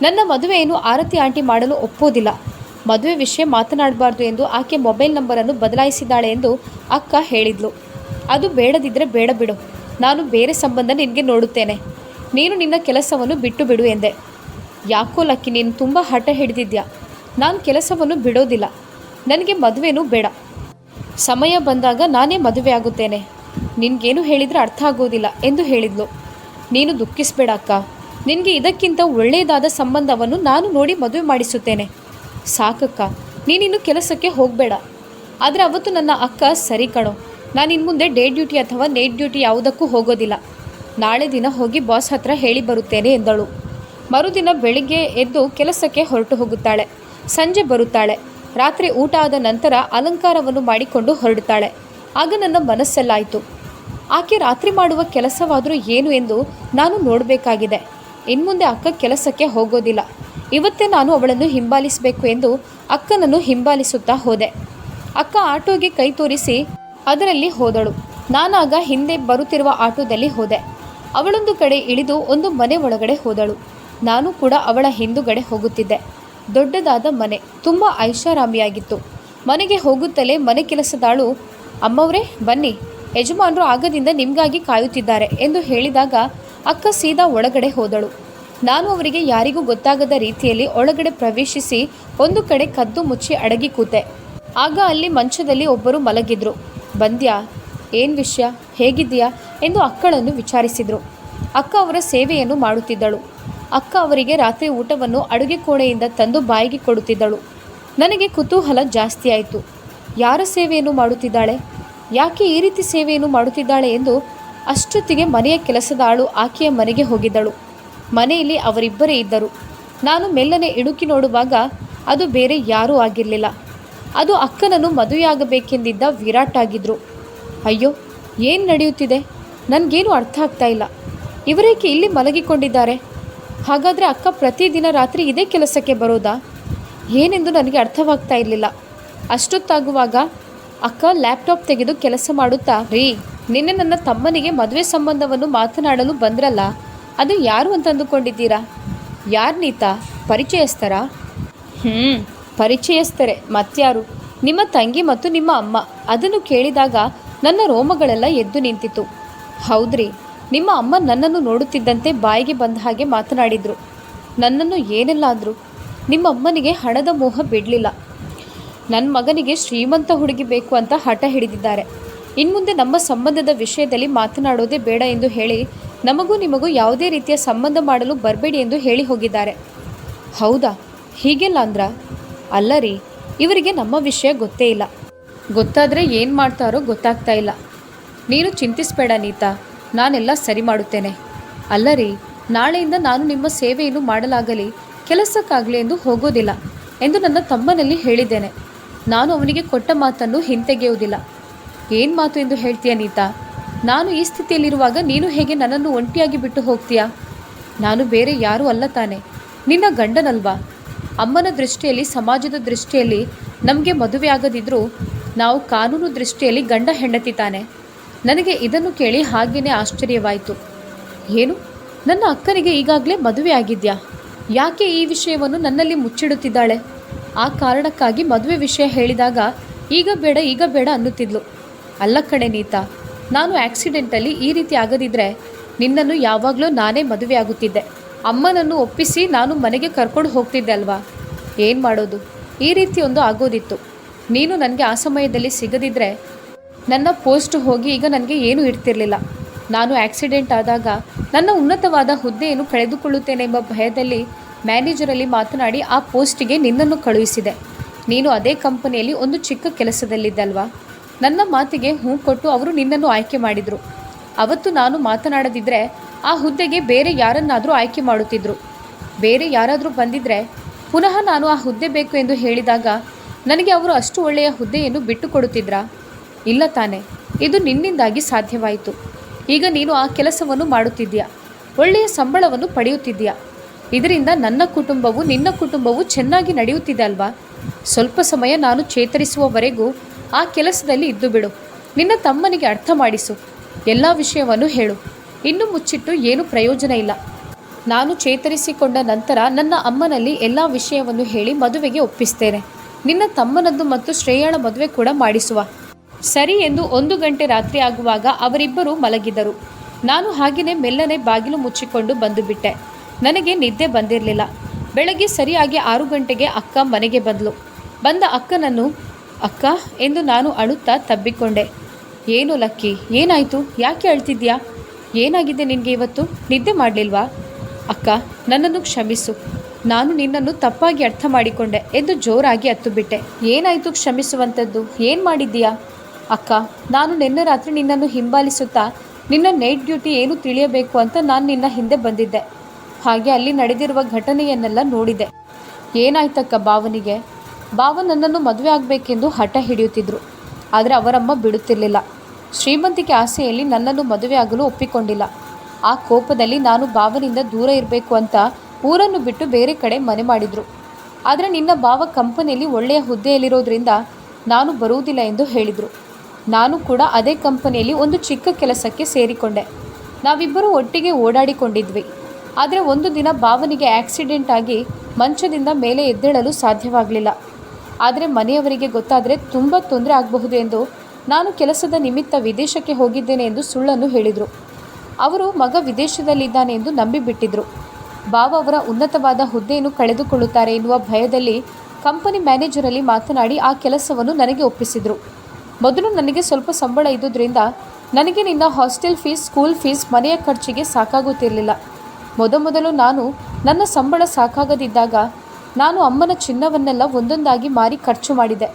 ನನ್ನ ಮದುವೆಯನ್ನು ಆರತಿ ಆಂಟಿ ಮಾಡಲು ಒಪ್ಪೋದಿಲ್ಲ. ಮದುವೆ ವಿಷಯ ಮಾತನಾಡಬಾರ್ದು ಎಂದು ಆಕೆ ಮೊಬೈಲ್ ನಂಬರನ್ನು ಬದಲಾಯಿಸಿದ್ದಾಳೆ ಎಂದು ಅಕ್ಕ ಹೇಳಿದ್ಲು. ಅದು ಬೇಡದಿದ್ದರೆ ಬೇಡ ಬಿಡು. ನಾನು ಬೇರೆ ಸಂಬಂಧ ನಿನಗೆ ನೋಡುತ್ತೇನೆ. ನೀನು ನಿನ್ನ ಕೆಲಸವನ್ನು ಬಿಟ್ಟು ಬಿಡು ಎಂದೆ. ಯಾಕೋ ಲಕ್ಕಿ, ನೀನು ತುಂಬ ಹಠ ಹಿಡಿದಿದ್ಯಾ? ನಾನು ಕೆಲಸವನ್ನು ಬಿಡೋದಿಲ್ಲ. ನನಗೆ ಮದುವೆನೂ ಬೇಡ. ಸಮಯ ಬಂದಾಗ ನಾನೇ ಮದುವೆ ಆಗುತ್ತೇನೆ. ನಿನಗೇನು ಹೇಳಿದರೆ ಅರ್ಥ ಆಗೋದಿಲ್ಲ ಎಂದು ಹೇಳಿದ್ಲು. ನೀನು ದುಃಖಿಸಬೇಡ ಅಕ್ಕ. ನಿನಗೆ ಇದಕ್ಕಿಂತ ಒಳ್ಳೆಯದಾದ ಸಂಬಂಧವನ್ನು ನಾನು ನೋಡಿ ಮದುವೆ ಮಾಡಿಸುತ್ತೇನೆ. ಸಾಕಕ್ಕ, ನೀನಿನ್ನು ಕೆಲಸಕ್ಕೆ ಹೋಗಬೇಡ. ಆದರೆ ಅವತ್ತು ನನ್ನ ಅಕ್ಕ ಸರಿ ಕಣೋ. ನಾನು ಇನ್ನು ಮುಂದೆ ಡೇ ಡ್ಯೂಟಿ ಅಥವಾ ನೈಟ್ ಡ್ಯೂಟಿ ಯಾವುದಕ್ಕೂ ಹೋಗೋದಿಲ್ಲ. ನಾಳೆ ದಿನ ಹೋಗಿ ಬಾಸ್ ಹತ್ರ ಹೇಳಿ ಬರುತ್ತೇನೆ ಎಂದಳು. ಮರುದಿನ ಬೆಳಿಗ್ಗೆ ಎದ್ದು ಕೆಲಸಕ್ಕೆ ಹೊರಟು ಹೋಗುತ್ತಾಳೆ. ಸಂಜೆ ಬರುತ್ತಾಳೆ. ರಾತ್ರಿ ಊಟ ಆದ ನಂತರ ಅಲಂಕಾರವನ್ನು ಮಾಡಿಕೊಂಡು ಹೊರಡುತ್ತಾಳೆ. ಆಗ ನನ್ನ ಮನಸ್ಸೆಲ್ಲಾಯಿತು. ಆಕೆ ರಾತ್ರಿ ಮಾಡುವ ಕೆಲಸವಾದರೂ ಏನು ಎಂದು ನಾನು ನೋಡಬೇಕಾಗಿದೆ. ಇನ್ಮುಂದೆ ಅಕ್ಕ ಕೆಲಸಕ್ಕೆ ಹೋಗೋದಿಲ್ಲ. ಇವತ್ತೇ ನಾನು ಅವಳನ್ನು ಹಿಂಬಾಲಿಸಬೇಕು ಎಂದು ಅಕ್ಕನನ್ನು ಹಿಂಬಾಲಿಸುತ್ತಾ ಹೋದೆ. ಅಕ್ಕ ಆಟೋಗೆ ಕೈ ತೋರಿಸಿ ಅದರಲ್ಲಿ ಹೋದಳು. ನಾನಾಗ ಹಿಂದೆ ಬರುತ್ತಿರುವ ಆಟೋದಲ್ಲಿ ಹೋದೆ. ಅವಳೊಂದು ಕಡೆ ಇಳಿದು ಒಂದು ಮನೆ ಒಳಗಡೆ ಹೋದಳು. ನಾನು ಕೂಡ ಅವಳ ಹಿಂದುಗಡೆ ಹೋಗುತ್ತಿದ್ದೆ. ದೊಡ್ಡದಾದ ಮನೆ, ತುಂಬ ಐಷಾರಾಮಿಯಾಗಿತ್ತು. ಮನೆಗೆ ಹೋಗುತ್ತಲೇ ಮನೆ ಕೆಲಸದಾಳು, ಅಮ್ಮವ್ರೇ, ಬನ್ನಿ. ಯಜಮಾನರು ಆಗದಿಂದ ನಿಮಗಾಗಿ ಕಾಯುತ್ತಿದ್ದಾರೆ ಎಂದು ಹೇಳಿದಾಗ ಅಕ್ಕ ಸೀದಾ ಒಳಗಡೆ ಹೋದಳು. ನಾನು ಅವರಿಗೆ ಯಾರಿಗೂ ಗೊತ್ತಾಗದ ರೀತಿಯಲ್ಲಿ ಒಳಗಡೆ ಪ್ರವೇಶಿಸಿ ಒಂದು ಕಡೆ ಕದ್ದು ಮುಚ್ಚಿ ಅಡಗಿ ಕೂತೆ. ಆಗ ಅಲ್ಲಿ ಮಂಚದಲ್ಲಿ ಒಬ್ಬರು ಮಲಗಿದ್ರು. ಬಂದ್ಯಾ? ಏನು ವಿಷಯ? ಹೇಗಿದ್ಯಾ ಎಂದು ಅಕ್ಕಳನ್ನು ವಿಚಾರಿಸಿದರು. ಅಕ್ಕ ಅವರ ಸೇವೆಯನ್ನು ಮಾಡುತ್ತಿದ್ದಳು. ಅಕ್ಕ ಅವರಿಗೆ ರಾತ್ರಿ ಊಟವನ್ನು ಅಡುಗೆ ಕೋಣೆಯಿಂದ ತಂದು ಬಾಯಿಗೆ ಕೊಡುತ್ತಿದ್ದಳು. ನನಗೆ ಕುತೂಹಲ ಜಾಸ್ತಿ ಆಯಿತು ಯಾರ ಸೇವೆಯನ್ನು ಮಾಡುತ್ತಿದ್ದಾಳೆ? ಯಾಕೆ ಈ ರೀತಿ ಸೇವೆಯನ್ನು ಮಾಡುತ್ತಿದ್ದಾಳೆ ಎಂದು ಅಷ್ಟೊತ್ತಿಗೆ ಮನೆಯ ಕೆಲಸದ ಆಳು ಆಕೆಯ ಮನೆಗೆ ಹೋಗಿದ್ದಳು. ಮನೆಯಲ್ಲಿ ಅವರಿಬ್ಬರೇ ಇದ್ದರು. ನಾನು ಮೆಲ್ಲನೆ ಇಣುಕಿ ನೋಡುವಾಗ ಅದು ಬೇರೆ ಯಾರೂ ಆಗಿರಲಿಲ್ಲ. ಅದು ಅಕ್ಕನನ್ನು ಮದುವೆಯಾಗಬೇಕೆಂದಿದ್ದ ವಿರಾಟ್ ಆಗಿದ್ರು. ಅಯ್ಯೋ, ಏನು ನಡೆಯುತ್ತಿದೆ? ನನಗೇನು ಅರ್ಥ ಆಗ್ತಾ ಇಲ್ಲ. ಇವರೇಕೆ ಇಲ್ಲಿ ಮಲಗಿಕೊಂಡಿದ್ದಾರೆ? ಹಾಗಾದರೆ ಅಕ್ಕ ಪ್ರತಿದಿನ ರಾತ್ರಿ ಇದೇ ಕೆಲಸಕ್ಕೆ ಬರೋದಾ? ಏನೆಂದು ನನಗೆ ಅರ್ಥವಾಗ್ತಾ ಇರಲಿಲ್ಲ. ಅಷ್ಟೊತ್ತಾಗುವಾಗ ಅಕ್ಕ ಲ್ಯಾಪ್ಟಾಪ್ ತೆಗೆದು ಕೆಲಸ ಮಾಡುತ್ತಾ, ರೀ ನಿನ್ನೆ ನನ್ನ ತಮ್ಮನಿಗೆ ಮದುವೆ ಸಂಬಂಧವನ್ನು ಮಾತನಾಡಲು ಬಂದ್ರಲ್ಲ, ಅದು ಯಾರು ಅಂತ ಅಂದುಕೊಂಡಿದ್ದೀರಾ? ಯಾರು ನೀತಾ? ಪರಿಚಯಸ್ಥರಾ? ಹ್ಞೂ ಪರಿಚಯಸ್ಥರೆ ಮತ್ಯಾರು ನಿಮ್ಮ ತಂಗಿ ಮತ್ತು ನಿಮ್ಮ ಅಮ್ಮ. ಅದನ್ನು ಕೇಳಿದಾಗ ನನ್ನ ರೋಮಗಳೆಲ್ಲ ಎದ್ದು ನಿಂತಿತು ಹೌದ್ರಿ, ನಿಮ್ಮ ಅಮ್ಮ ನನ್ನನ್ನು ನೋಡುತ್ತಿದ್ದಂತೆ ಬಾಯಿಗೆ ಬಂದ ಹಾಗೆ ಮಾತನಾಡಿದರು. ನನ್ನನ್ನು ಏನೆಲ್ಲ ಅಂದರು? ನಿಮ್ಮ ಅಮ್ಮನಿಗೆ ಹಣದ ಮೋಹ ಬಿಡಲಿಲ್ಲ. ನನ್ನ ಮಗನಿಗೆ ಶ್ರೀಮಂತ ಹುಡುಗಿ ಬೇಕು ಅಂತ ಹಠ ಹಿಡಿದಿದ್ದಾರೆ. ಇನ್ಮುಂದೆ ನಮ್ಮ ಸಂಬಂಧದ ವಿಷಯದಲ್ಲಿ ಮಾತನಾಡೋದೇ ಬೇಡ ಎಂದು ಹೇಳಿ ನಮಗೂ ನಿಮಗೂ ಯಾವುದೇ ರೀತಿಯ ಸಂಬಂಧ ಮಾಡಲು ಬರಬೇಡಿ ಎಂದು ಹೇಳಿ ಹೋಗಿದ್ದಾರೆ. ಹೌದಾ? ಹೀಗೆಲ್ಲ ಅಂದ್ರ? ಅಲ್ಲ ರೀ, ಇವರಿಗೆ ನಮ್ಮ ವಿಷಯ ಗೊತ್ತೇ ಇಲ್ಲ. ಗೊತ್ತಾದರೆ ಏನು ಮಾಡ್ತಾರೋ ಗೊತ್ತಾಗ್ತಾ ಇಲ್ಲ. ನೀನು ಚಿಂತಿಸಬೇಡ ನೀತಾ, ನಾನೆಲ್ಲ ಸರಿ ಮಾಡುತ್ತೇನೆ. ಅಲ್ಲ ರೀ, ನಾಳೆಯಿಂದ ನಾನು ನಿಮ್ಮ ಸೇವೆಯನ್ನು ಮಾಡಲಾಗಲಿ, ಕೆಲಸಕ್ಕಾಗಲಿ ಎಂದು ಹೋಗೋದಿಲ್ಲ ಎಂದು ನನ್ನ ತಮ್ಮನಲ್ಲಿ ಹೇಳಿದ್ದೇನೆ. ನಾನು ಅವನಿಗೆ ಕೊಟ್ಟ ಮಾತನ್ನು ಹಿಂತೆಗೆಯುವುದಿಲ್ಲ. ಏನು ಮಾತು ಎಂದು ಹೇಳ್ತೀಯ ನೀತಾ? ನಾನು ಈ ಸ್ಥಿತಿಯಲ್ಲಿರುವಾಗ ನೀನು ಹೇಗೆ ನನ್ನನ್ನು ಒಂಟಿಯಾಗಿ ಬಿಟ್ಟು ಹೋಗ್ತೀಯಾ? ನಾನು ಬೇರೆ ಯಾರೂ ಅಲ್ಲ ತಾನೆ. ನಿನ್ನ ಗಂಡನಲ್ವಾ? ಅಮ್ಮನ ದೃಷ್ಟಿಯಲ್ಲಿ, ಸಮಾಜದ ದೃಷ್ಟಿಯಲ್ಲಿ ನಮಗೆ ಮದುವೆ ಆಗದಿದ್ದರೂ ನಾವು ಕಾನೂನು ದೃಷ್ಟಿಯಲ್ಲಿ ಗಂಡ ಹೆಂಡತಿ ತಾನೆ. ನನಗೆ ಇದನ್ನು ಕೇಳಿ ಹಾಗೇನೆ ಆಶ್ಚರ್ಯವಾಯಿತು. ಏನು? ನನ್ನ ಅಕ್ಕನಿಗೆ ಈಗಾಗಲೇ ಮದುವೆ ಆಗಿದ್ಯಾ? ಯಾಕೆ ಈ ವಿಷಯವನ್ನು ನನ್ನಲ್ಲಿ ಮುಚ್ಚಿಡುತ್ತಿದ್ದಾಳೆ? ಆ ಕಾರಣಕ್ಕಾಗಿ ಮದುವೆ ವಿಷಯ ಹೇಳಿದಾಗ ಈಗ ಬೇಡ ಈಗ ಬೇಡ ಅನ್ನುತ್ತಿದ್ಲು. ಅಲ್ಲ ಕಣೆ ನೀತಾ, ನಾನು ಆಕ್ಸಿಡೆಂಟಲ್ಲಿ ಈ ರೀತಿ ಆಗದಿದ್ದರೆ ನಿನ್ನನ್ನು ಯಾವಾಗಲೂ ನಾನೇ ಮದುವೆ ಆಗುತ್ತಿದ್ದೆ. ಅಮ್ಮನನ್ನು ಒಪ್ಪಿಸಿ ನಾನು ಮನೆಗೆ ಕರ್ಕೊಂಡು ಹೋಗ್ತಿದ್ದೆ ಅಲ್ವಾ? ಏನು ಮಾಡೋದು? ಈ ರೀತಿ ಒಂದು ಆಗೋದಿತ್ತು. ನೀನು ನನಗೆ ಆ ಸಮಯದಲ್ಲಿ ಸಿಗದಿದ್ದರೆ ನನ್ನ ಪೋಸ್ಟ್ ಹೋಗಿ ಈಗ ನನಗೆ ಏನೂ ಇರ್ತಿರಲಿಲ್ಲ. ನಾನು ಆಕ್ಸಿಡೆಂಟ್ ಆದಾಗ ನನ್ನ ಉನ್ನತವಾದ ಹುದ್ದೆಯನ್ನು ಕಳೆದುಕೊಳ್ಳುತ್ತೇನೆ ಎಂಬ ಭಯದಲ್ಲಿ ಮ್ಯಾನೇಜರಲ್ಲಿ ಮಾತನಾಡಿ ಆ ಪೋಸ್ಟಿಗೆ ನಿನ್ನನ್ನು ಕಳುಹಿಸಿದೆ. ನೀನು ಅದೇ ಕಂಪನಿಯಲ್ಲಿ ಒಂದು ಚಿಕ್ಕ ಕೆಲಸದಲ್ಲಿದ್ದಲ್ವಾ ನನ್ನ ಮಾತಿಗೆ ಹೂ ಕೊಟ್ಟು ಅವರು ನಿನ್ನನ್ನು ಆಯ್ಕೆ ಮಾಡಿದರು. ಅವತ್ತು ನಾನು ಮಾತನಾಡದಿದ್ದರೆ ಆ ಹುದ್ದೆಗೆ ಬೇರೆ ಯಾರನ್ನಾದರೂ ಆಯ್ಕೆ ಮಾಡುತ್ತಿದ್ದರು ಬೇರೆ ಯಾರಾದರೂ ಬಂದಿದ್ದರೆ ಪುನಃ ನಾನು ಆ ಹುದ್ದೆ ಬೇಕು ಎಂದು ಹೇಳಿದಾಗ ನನಗೆ ಅವರು ಅಷ್ಟು ಒಳ್ಳೆಯ ಹುದ್ದೆಯನ್ನು ಬಿಟ್ಟು ಕೊಡುತ್ತಿದ್ರಾ ಇಲ್ಲ ತಾನೆ, ಇದು ನಿನ್ನಿಂದಾಗಿ ಸಾಧ್ಯವಾಯಿತು. ಈಗ ನೀನು ಆ ಕೆಲಸವನ್ನು ಮಾಡುತ್ತಿದ್ದೀಯಾ? ಒಳ್ಳೆಯ ಸಂಬಳವನ್ನು ಪಡೆಯುತ್ತಿದ್ದೀಯಾ? ಇದರಿಂದ ನನ್ನ ಕುಟುಂಬವು ನಿನ್ನ ಕುಟುಂಬವು ಚೆನ್ನಾಗಿ ನಡೆಯುತ್ತಿದೆ ಅಲ್ವಾ? ಸ್ವಲ್ಪ ಸಮಯ ನಾನು ಚೇತರಿಸುವವರೆಗೂ ಆ ಕೆಲಸದಲ್ಲಿ ಇದ್ದು ಬಿಡು. ನಿನ್ನ ತಮ್ಮನಿಗೆ ಅರ್ಥ ಮಾಡಿಸು. ಎಲ್ಲ ವಿಷಯವನ್ನು ಹೇಳು. ಇನ್ನು ಮುಚ್ಚಿಟ್ಟು ಏನು ಪ್ರಯೋಜನ ಇಲ್ಲ. ನಾನು ಚೇತರಿಸಿಕೊಂಡ ನಂತರ ನನ್ನ ಅಮ್ಮನಲ್ಲಿ ಎಲ್ಲ ವಿಷಯವನ್ನು ಹೇಳಿ ಮದುವೆಗೆ ಒಪ್ಪಿಸ್ತೇನೆ. ನಿನ್ನ ತಮ್ಮನದ್ದು ಮತ್ತು ಶ್ರೇಯಾಳ ಮದುವೆ ಕೂಡ ಮಾಡಿಸುವ. ಸರಿ ಎಂದು ಒಂದು ಗಂಟೆ ರಾತ್ರಿ ಆಗುವಾಗ ಅವರಿಬ್ಬರು ಮಲಗಿದರು. ನಾನು ಹಾಗೆಯೇ ಮೆಲ್ಲನೆ ಬಾಗಿಲು ಮುಚ್ಚಿಕೊಂಡು ಬಂದು ಬಿಟ್ಟೆ. ನನಗೆ ನಿದ್ದೆ ಬಂದಿರಲಿಲ್ಲ. ಬೆಳಗ್ಗೆ ಸರಿಯಾಗಿ ಆರು ಗಂಟೆಗೆ ಅಕ್ಕ ಮನೆಗೆ ಬಂದಳು ಬಂದ ಅಕ್ಕನನ್ನು ಅಕ್ಕ, ಎಂದು ನಾನು ಅಳುತ್ತಾ ತಬ್ಬಿಕೊಂಡೆ. ಏನು ಲಕ್ಕಿ, ಏನಾಯಿತು? ಯಾಕೆ ಅಳ್ತಿದ್ಯಾ? ಏನಾಗಿದೆ ನಿನಗೆ ಇವತ್ತು? ನಿದ್ದೆ ಮಾಡಲಿಲ್ವಾ? ಅಕ್ಕ, ನನ್ನನ್ನು ಕ್ಷಮಿಸು. ನಾನು ನಿನ್ನನ್ನು ತಪ್ಪಾಗಿ ಅರ್ಥ ಮಾಡಿಕೊಂಡೆ ಎಂದು ಜೋರಾಗಿ ಹತ್ತು ಬಿಟ್ಟೆ ಏನಾಯಿತು ಕ್ಷಮಿಸುವಂಥದ್ದು? ಏನು ಮಾಡಿದ್ದೀಯಾ? ಅಕ್ಕ, ನಾನು ನಿನ್ನೆ ರಾತ್ರಿ ನಿನ್ನನ್ನು ಹಿಂಬಾಲಿಸುತ್ತಾ ನಿನ್ನ ನೈಟ್ ಡ್ಯೂಟಿ ಏನು ತಿಳಿಯಬೇಕು ಅಂತ ನಾನು ನಿನ್ನ ಹಿಂದೆ ಬಂದಿದ್ದೆ. ಹಾಗೆ ಅಲ್ಲಿ ನಡೆದಿರುವ ಘಟನೆಯನ್ನೆಲ್ಲ ನೋಡಿದೆ. ಏನಾಯ್ತಕ್ಕ ಭಾವನಿಗೆ? ಭಾವ ನನ್ನನ್ನು ಮದುವೆ ಆಗಬೇಕೆಂದು ಹಠ ಹಿಡಿಯುತ್ತಿದ್ದರು ಆದರೆ ಅವರಮ್ಮ ಬಿಡುತ್ತಿರಲಿಲ್ಲ. ಶ್ರೀಮಂತಿಕೆ ಆಸೆಯಲ್ಲಿ ನನ್ನನ್ನು ಮದುವೆ ಆಗಲು ಒಪ್ಪಿಕೊಂಡಿಲ್ಲ. ಆ ಕೋಪದಲ್ಲಿ ನಾನು ಬಾವನಿಂದ ದೂರ ಇರಬೇಕು ಅಂತ ಊರನ್ನು ಬಿಟ್ಟು ಬೇರೆ ಕಡೆ ಮನೆ ಮಾಡಿದ್ರು. ಆದರೆ ನಿನ್ನ ಬಾವ ಕಂಪನಿಯಲ್ಲಿ ಒಳ್ಳೆಯ ಹುದ್ದೆಯಲ್ಲಿರೋದ್ರಿಂದ ನಾನು ಬರುವುದಿಲ್ಲ ಎಂದು ಹೇಳಿದರು. ನಾನು ಕೂಡ ಅದೇ ಕಂಪನಿಯಲ್ಲಿ ಒಂದು ಚಿಕ್ಕ ಕೆಲಸಕ್ಕೆ ಸೇರಿಕೊಂಡೆ. ನಾವಿಬ್ಬರೂ ಒಟ್ಟಿಗೆ ಓಡಾಡಿಕೊಂಡಿದ್ವಿ. ಆದರೆ ಒಂದು ದಿನ ಬಾವನಿಗೆ ಆಕ್ಸಿಡೆಂಟ್ ಆಗಿ ಮಂಚದಿಂದ ಮೇಲೆ ಎದ್ದೇಳಲು ಸಾಧ್ಯವಾಗಲಿಲ್ಲ. ಆದರೆ ಮನೆಯವರಿಗೆ ಗೊತ್ತಾದರೆ ತುಂಬ ತೊಂದರೆ ಆಗಬಹುದು ಎಂದು ನಾನು ಕೆಲಸದ ನಿಮಿತ್ತ ವಿದೇಶಕ್ಕೆ ಹೋಗಿದ್ದೇನೆ ಎಂದು ಸುಳ್ಳನ್ನು ಹೇಳಿದರು. ಅವರು ಮಗ ವಿದೇಶದಲ್ಲಿದ್ದಾನೆ ಎಂದು ನಂಬಿಬಿಟ್ಟಿದ್ರು. ಬಾವ ಅವರ ಉನ್ನತವಾದ ಹುದ್ದೆಯನ್ನು ಕಳೆದುಕೊಳ್ಳುತ್ತಾರೆ ಎನ್ನುವ ಭಯದಲ್ಲಿ ಕಂಪನಿ ಮ್ಯಾನೇಜರಲ್ಲಿ ಮಾತನಾಡಿ ಆ ಕೆಲಸವನ್ನು ನನಗೆ ಒಪ್ಪಿಸಿದರು. ಮೊದಲು ನನಗೆ ಸ್ವಲ್ಪ ಸಂಬಳ ಇದ್ದುದರಿಂದ ನನಗೆ ನಿನ್ನ ಹಾಸ್ಟೆಲ್ ಫೀಸ್, ಸ್ಕೂಲ್ ಫೀಸ್, ಮನೆಯ ಖರ್ಚಿಗೆ ಸಾಕಾಗುತ್ತಿರಲಿಲ್ಲ. ಮೊದಮೊದಲು ನಾನು ನನ್ನ ಸಂಬಳ ಸಾಕಾಗದಿದ್ದಾಗ ನಾನು ಅಮ್ಮನ ಚಿನ್ನವನ್ನೆಲ್ಲ ಒಂದೊಂದಾಗಿ ಮಾರಿ ಖರ್ಚು ಮಾಡಿದೆ.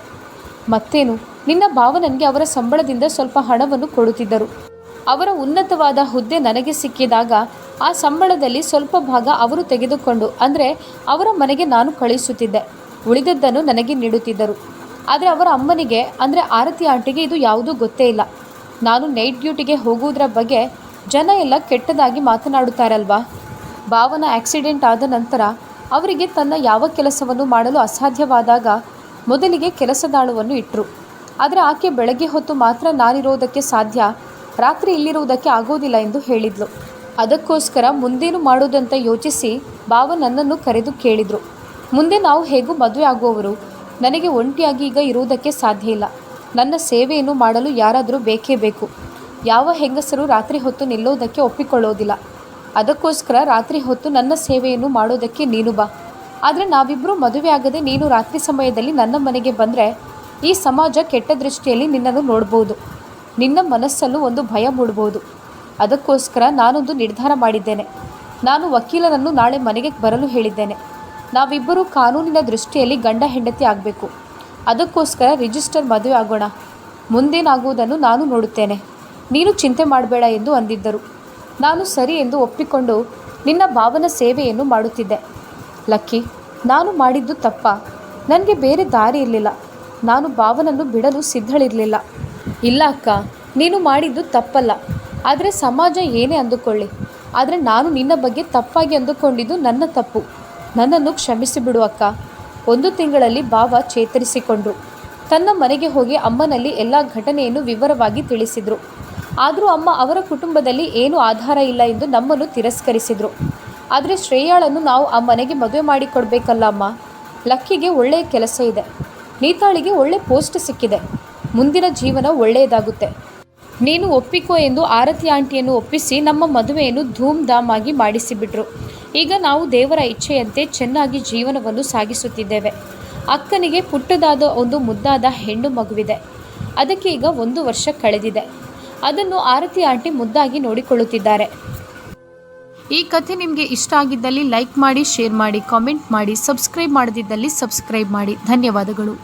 ಮತ್ತೇನು, ನಿನ್ನ ಭಾವನನ್ಗೆ ಅವರ ಸಂಬಳದಿಂದ ಸ್ವಲ್ಪ ಹಣವನ್ನು ಕೊಡುತ್ತಿದ್ದರು. ಅವರ ಉನ್ನತವಾದ ಹುದ್ದೆ ನನಗೆ ಸಿಕ್ಕಿದಾಗ ಆ ಸಂಬಳದಲ್ಲಿ ಸ್ವಲ್ಪ ಭಾಗ ಅವರು ತೆಗೆದುಕೊಂಡು, ಅಂದರೆ ಅವರ ಮನೆಗೆ ನಾನು ಕಳುಹಿಸುತ್ತಿದ್ದೆ. ಉಳಿದದ್ದನ್ನು ನನಗೆ ನೀಡುತ್ತಿದ್ದರು. ಆದರೆ ಅವರ ಅಮ್ಮನಿಗೆ, ಅಂದರೆ ಆರತಿ ಆಂಟಿಗೆ ಇದು ಯಾವುದೂ ಗೊತ್ತೇ ಇಲ್ಲ. ನಾನು ನೈಟ್ ಡ್ಯೂಟಿಗೆ ಹೋಗುವುದರ ಬಗ್ಗೆ ಜನ ಎಲ್ಲ ಕೆಟ್ಟದಾಗಿ ಮಾತನಾಡುತ್ತಾರಲ್ವಾ? ಭಾವನ ಆಕ್ಸಿಡೆಂಟ್ ಆದ ನಂತರ ಅವರಿಗೆ ತನ್ನ ಯಾವ ಕೆಲಸವನ್ನು ಮಾಡಲು ಅಸಾಧ್ಯವಾದಾಗ ಮೊದಲಿಗೆ ಕೆಲಸದಾಳುವನ್ನು ಇಟ್ಟರು ಆದರೆ ಆಕೆ ಬೆಳಗ್ಗೆ ಹೊತ್ತು ಮಾತ್ರ ನಾನಿರೋದಕ್ಕೆ ಸಾಧ್ಯ, ರಾತ್ರಿ ಇಲ್ಲಿರುವುದಕ್ಕೆ ಆಗೋದಿಲ್ಲ ಎಂದು ಹೇಳಿದ್ಲು. ಅದಕ್ಕೋಸ್ಕರ ಮುಂದೇನು ಮಾಡುವುದಂತ ಯೋಚಿಸಿ ಬಾವ ನನ್ನನ್ನು ಕರೆದು ಕೇಳಿದರು. ಮುಂದೆ ನಾವು ಹೇಗೂ ಮದುವೆ ಆಗುವವರು? ನನಗೆ ಒಂಟಿಯಾಗಿ ಈಗ ಇರುವುದಕ್ಕೆ ಸಾಧ್ಯ ಇಲ್ಲ. ನನ್ನ ಸೇವೆಯನ್ನು ಮಾಡಲು ಯಾರಾದರೂ ಬೇಕೇ ಬೇಕು. ಯಾವ ಹೆಂಗಸರು ರಾತ್ರಿ ಹೊತ್ತು ನಿಲ್ಲೋದಕ್ಕೆ ಒಪ್ಪಿಕೊಳ್ಳೋದಿಲ್ಲ. ಅದಕ್ಕೋಸ್ಕರ ರಾತ್ರಿ ಹೊತ್ತು ನನ್ನ ಸೇವೆಯನ್ನು ಮಾಡೋದಕ್ಕೆ ನೀನು ಬಾ. ಆದರೆ ನಾವಿಬ್ಬರೂ ಮದುವೆ ಆಗದೆ ನೀನು ರಾತ್ರಿ ಸಮಯದಲ್ಲಿ ನನ್ನ ಮನೆಗೆ ಬಂದರೆ ಈ ಸಮಾಜ ಕೆಟ್ಟ ದೃಷ್ಟಿಯಲ್ಲಿ ನಿನ್ನನ್ನು ನೋಡ್ಬೋದು. ನಿನ್ನ ಮನಸ್ಸಲ್ಲೂ ಒಂದು ಭಯ ಮೂಡ್ಬೋದು. ಅದಕ್ಕೋಸ್ಕರ ನಾನೊಂದು ನಿರ್ಧಾರ ಮಾಡಿದ್ದೇನೆ. ನಾನು ವಕೀಲರನ್ನು ನಾಳೆ ಮನೆಗೆ ಬರಲು ಹೇಳಿದ್ದೇನೆ. ನಾವಿಬ್ಬರೂ ಕಾನೂನಿನ ದೃಷ್ಟಿಯಲ್ಲಿ ಗಂಡ ಹೆಂಡತಿ ಆಗಬೇಕು. ಅದಕ್ಕೋಸ್ಕರ ರಿಜಿಸ್ಟರ್ ಮದುವೆ ಆಗೋಣ. ಮುಂದೇನಾಗುವುದನ್ನು ನಾನು ನೋಡುತ್ತೇನೆ. ನೀನು ಚಿಂತೆ ಮಾಡಬೇಡ ಎಂದು ಅಂದಿದ್ದರು. ನಾನು ಸರಿ ಎಂದು ಒಪ್ಪಿಕೊಂಡು ನಿನ್ನ ಭಾವನ ಸೇವೆಯನ್ನು ಮಾಡುತ್ತಿದ್ದೆ. ಲಕ್ಕಿ, ನಾನು ಮಾಡಿದ್ದು ತಪ್ಪ. ನನಗೆ ಬೇರೆ ದಾರಿ ಇರಲಿಲ್ಲ. ನಾನು ಭಾವನನ್ನು ಬಿಡಲು ಸಿದ್ಧಳಿರಲಿಲ್ಲ. ಇಲ್ಲ ಅಕ್ಕ, ನೀನು ಮಾಡಿದ್ದು ತಪ್ಪಲ್ಲ. ಆದರೆ ಸಮಾಜ ಏನೇ ಅಂದುಕೊಳ್ಳಿ. ಆದರೆ ನಾನು ನಿನ್ನ ಬಗ್ಗೆ ತಪ್ಪಾಗಿ ಅಂದುಕೊಂಡಿದ್ದು ನನ್ನ ತಪ್ಪು. ನನ್ನನ್ನು ಕ್ಷಮಿಸಿಬಿಡು ಅಕ್ಕ. ಒಂದು ತಿಂಗಳಲ್ಲಿ ಭಾವ ಚೇತರಿಸಿಕೊಂಡ್ರು. ತನ್ನ ಮನೆಗೆ ಹೋಗಿ ಅಮ್ಮನಲ್ಲಿ ಎಲ್ಲ ಘಟನೆಯನ್ನು ವಿವರವಾಗಿ ತಿಳಿಸಿದರು. ಆದರೂ ಅಮ್ಮ ಅವರ ಕುಟುಂಬದಲ್ಲಿ ಏನೂ ಆಧಾರ ಇಲ್ಲ ಎಂದು ನಮ್ಮನ್ನು ತಿರಸ್ಕರಿಸಿದರು. ಆದರೆ ಶ್ರೇಯಾಳನ್ನು ನಾವು ಆ ಮನೆಗೆ ಮದುವೆ ಮಾಡಿಕೊಡ್ಬೇಕಲ್ಲ ಅಮ್ಮ. ಲಕ್ಕಿಗೆ ಒಳ್ಳೆಯ ಕೆಲಸ ಇದೆ. ನೀತಾಳಿಗೆ ಒಳ್ಳೆ ಪೋಸ್ಟ್ ಸಿಕ್ಕಿದೆ. ಮುಂದಿನ ಜೀವನ ಒಳ್ಳೆಯದಾಗುತ್ತೆ. ನೀನು ಒಪ್ಪಿಕೋ ಎಂದು ಆರತಿ ಆಂಟಿಯನ್ನು ಒಪ್ಪಿಸಿ ನಮ್ಮ ಮದುವೆಯನ್ನು ಧೂಮ್ ಧಾಮ್ ಆಗಿ ಮಾಡಿಸಿಬಿಟ್ರು. ಈಗ ನಾವು ದೇವರ ಇಚ್ಛೆಯಂತೆ ಚೆನ್ನಾಗಿ ಜೀವನವನ್ನು ಸಾಗಿಸುತ್ತಿದ್ದೇವೆ. ಅಕ್ಕನಿಗೆ ಪುಟ್ಟದಾದ ಒಂದು ಮುದ್ದಾದ ಹೆಣ್ಣು ಮಗುವಿದೆ. ಅದಕ್ಕೆ ಈಗ ಒಂದು ವರ್ಷ ಕಳೆದಿದೆ. ಅದನ್ನು ಆರತಿ ಆಂಟಿ ಮುದ್ದಾಗಿ ನೋಡಿಕೊಳ್ಳುತ್ತಿದ್ದಾರೆ. ಈ ಕಥೆ ನಿಮಗೆ ಇಷ್ಟ ಆಗಿದ್ದಲ್ಲಿ ಲೈಕ್ ಮಾಡಿ, ಶೇರ್ ಮಾಡಿ, ಕಾಮೆಂಟ್ ಮಾಡಿ, ಸಬ್ಸ್ಕ್ರೈಬ್ ಮಾಡದಿದ್ದಲ್ಲಿ ಸಬ್ಸ್ಕ್ರೈಬ್ ಮಾಡಿ. ಧನ್ಯವಾದಗಳು.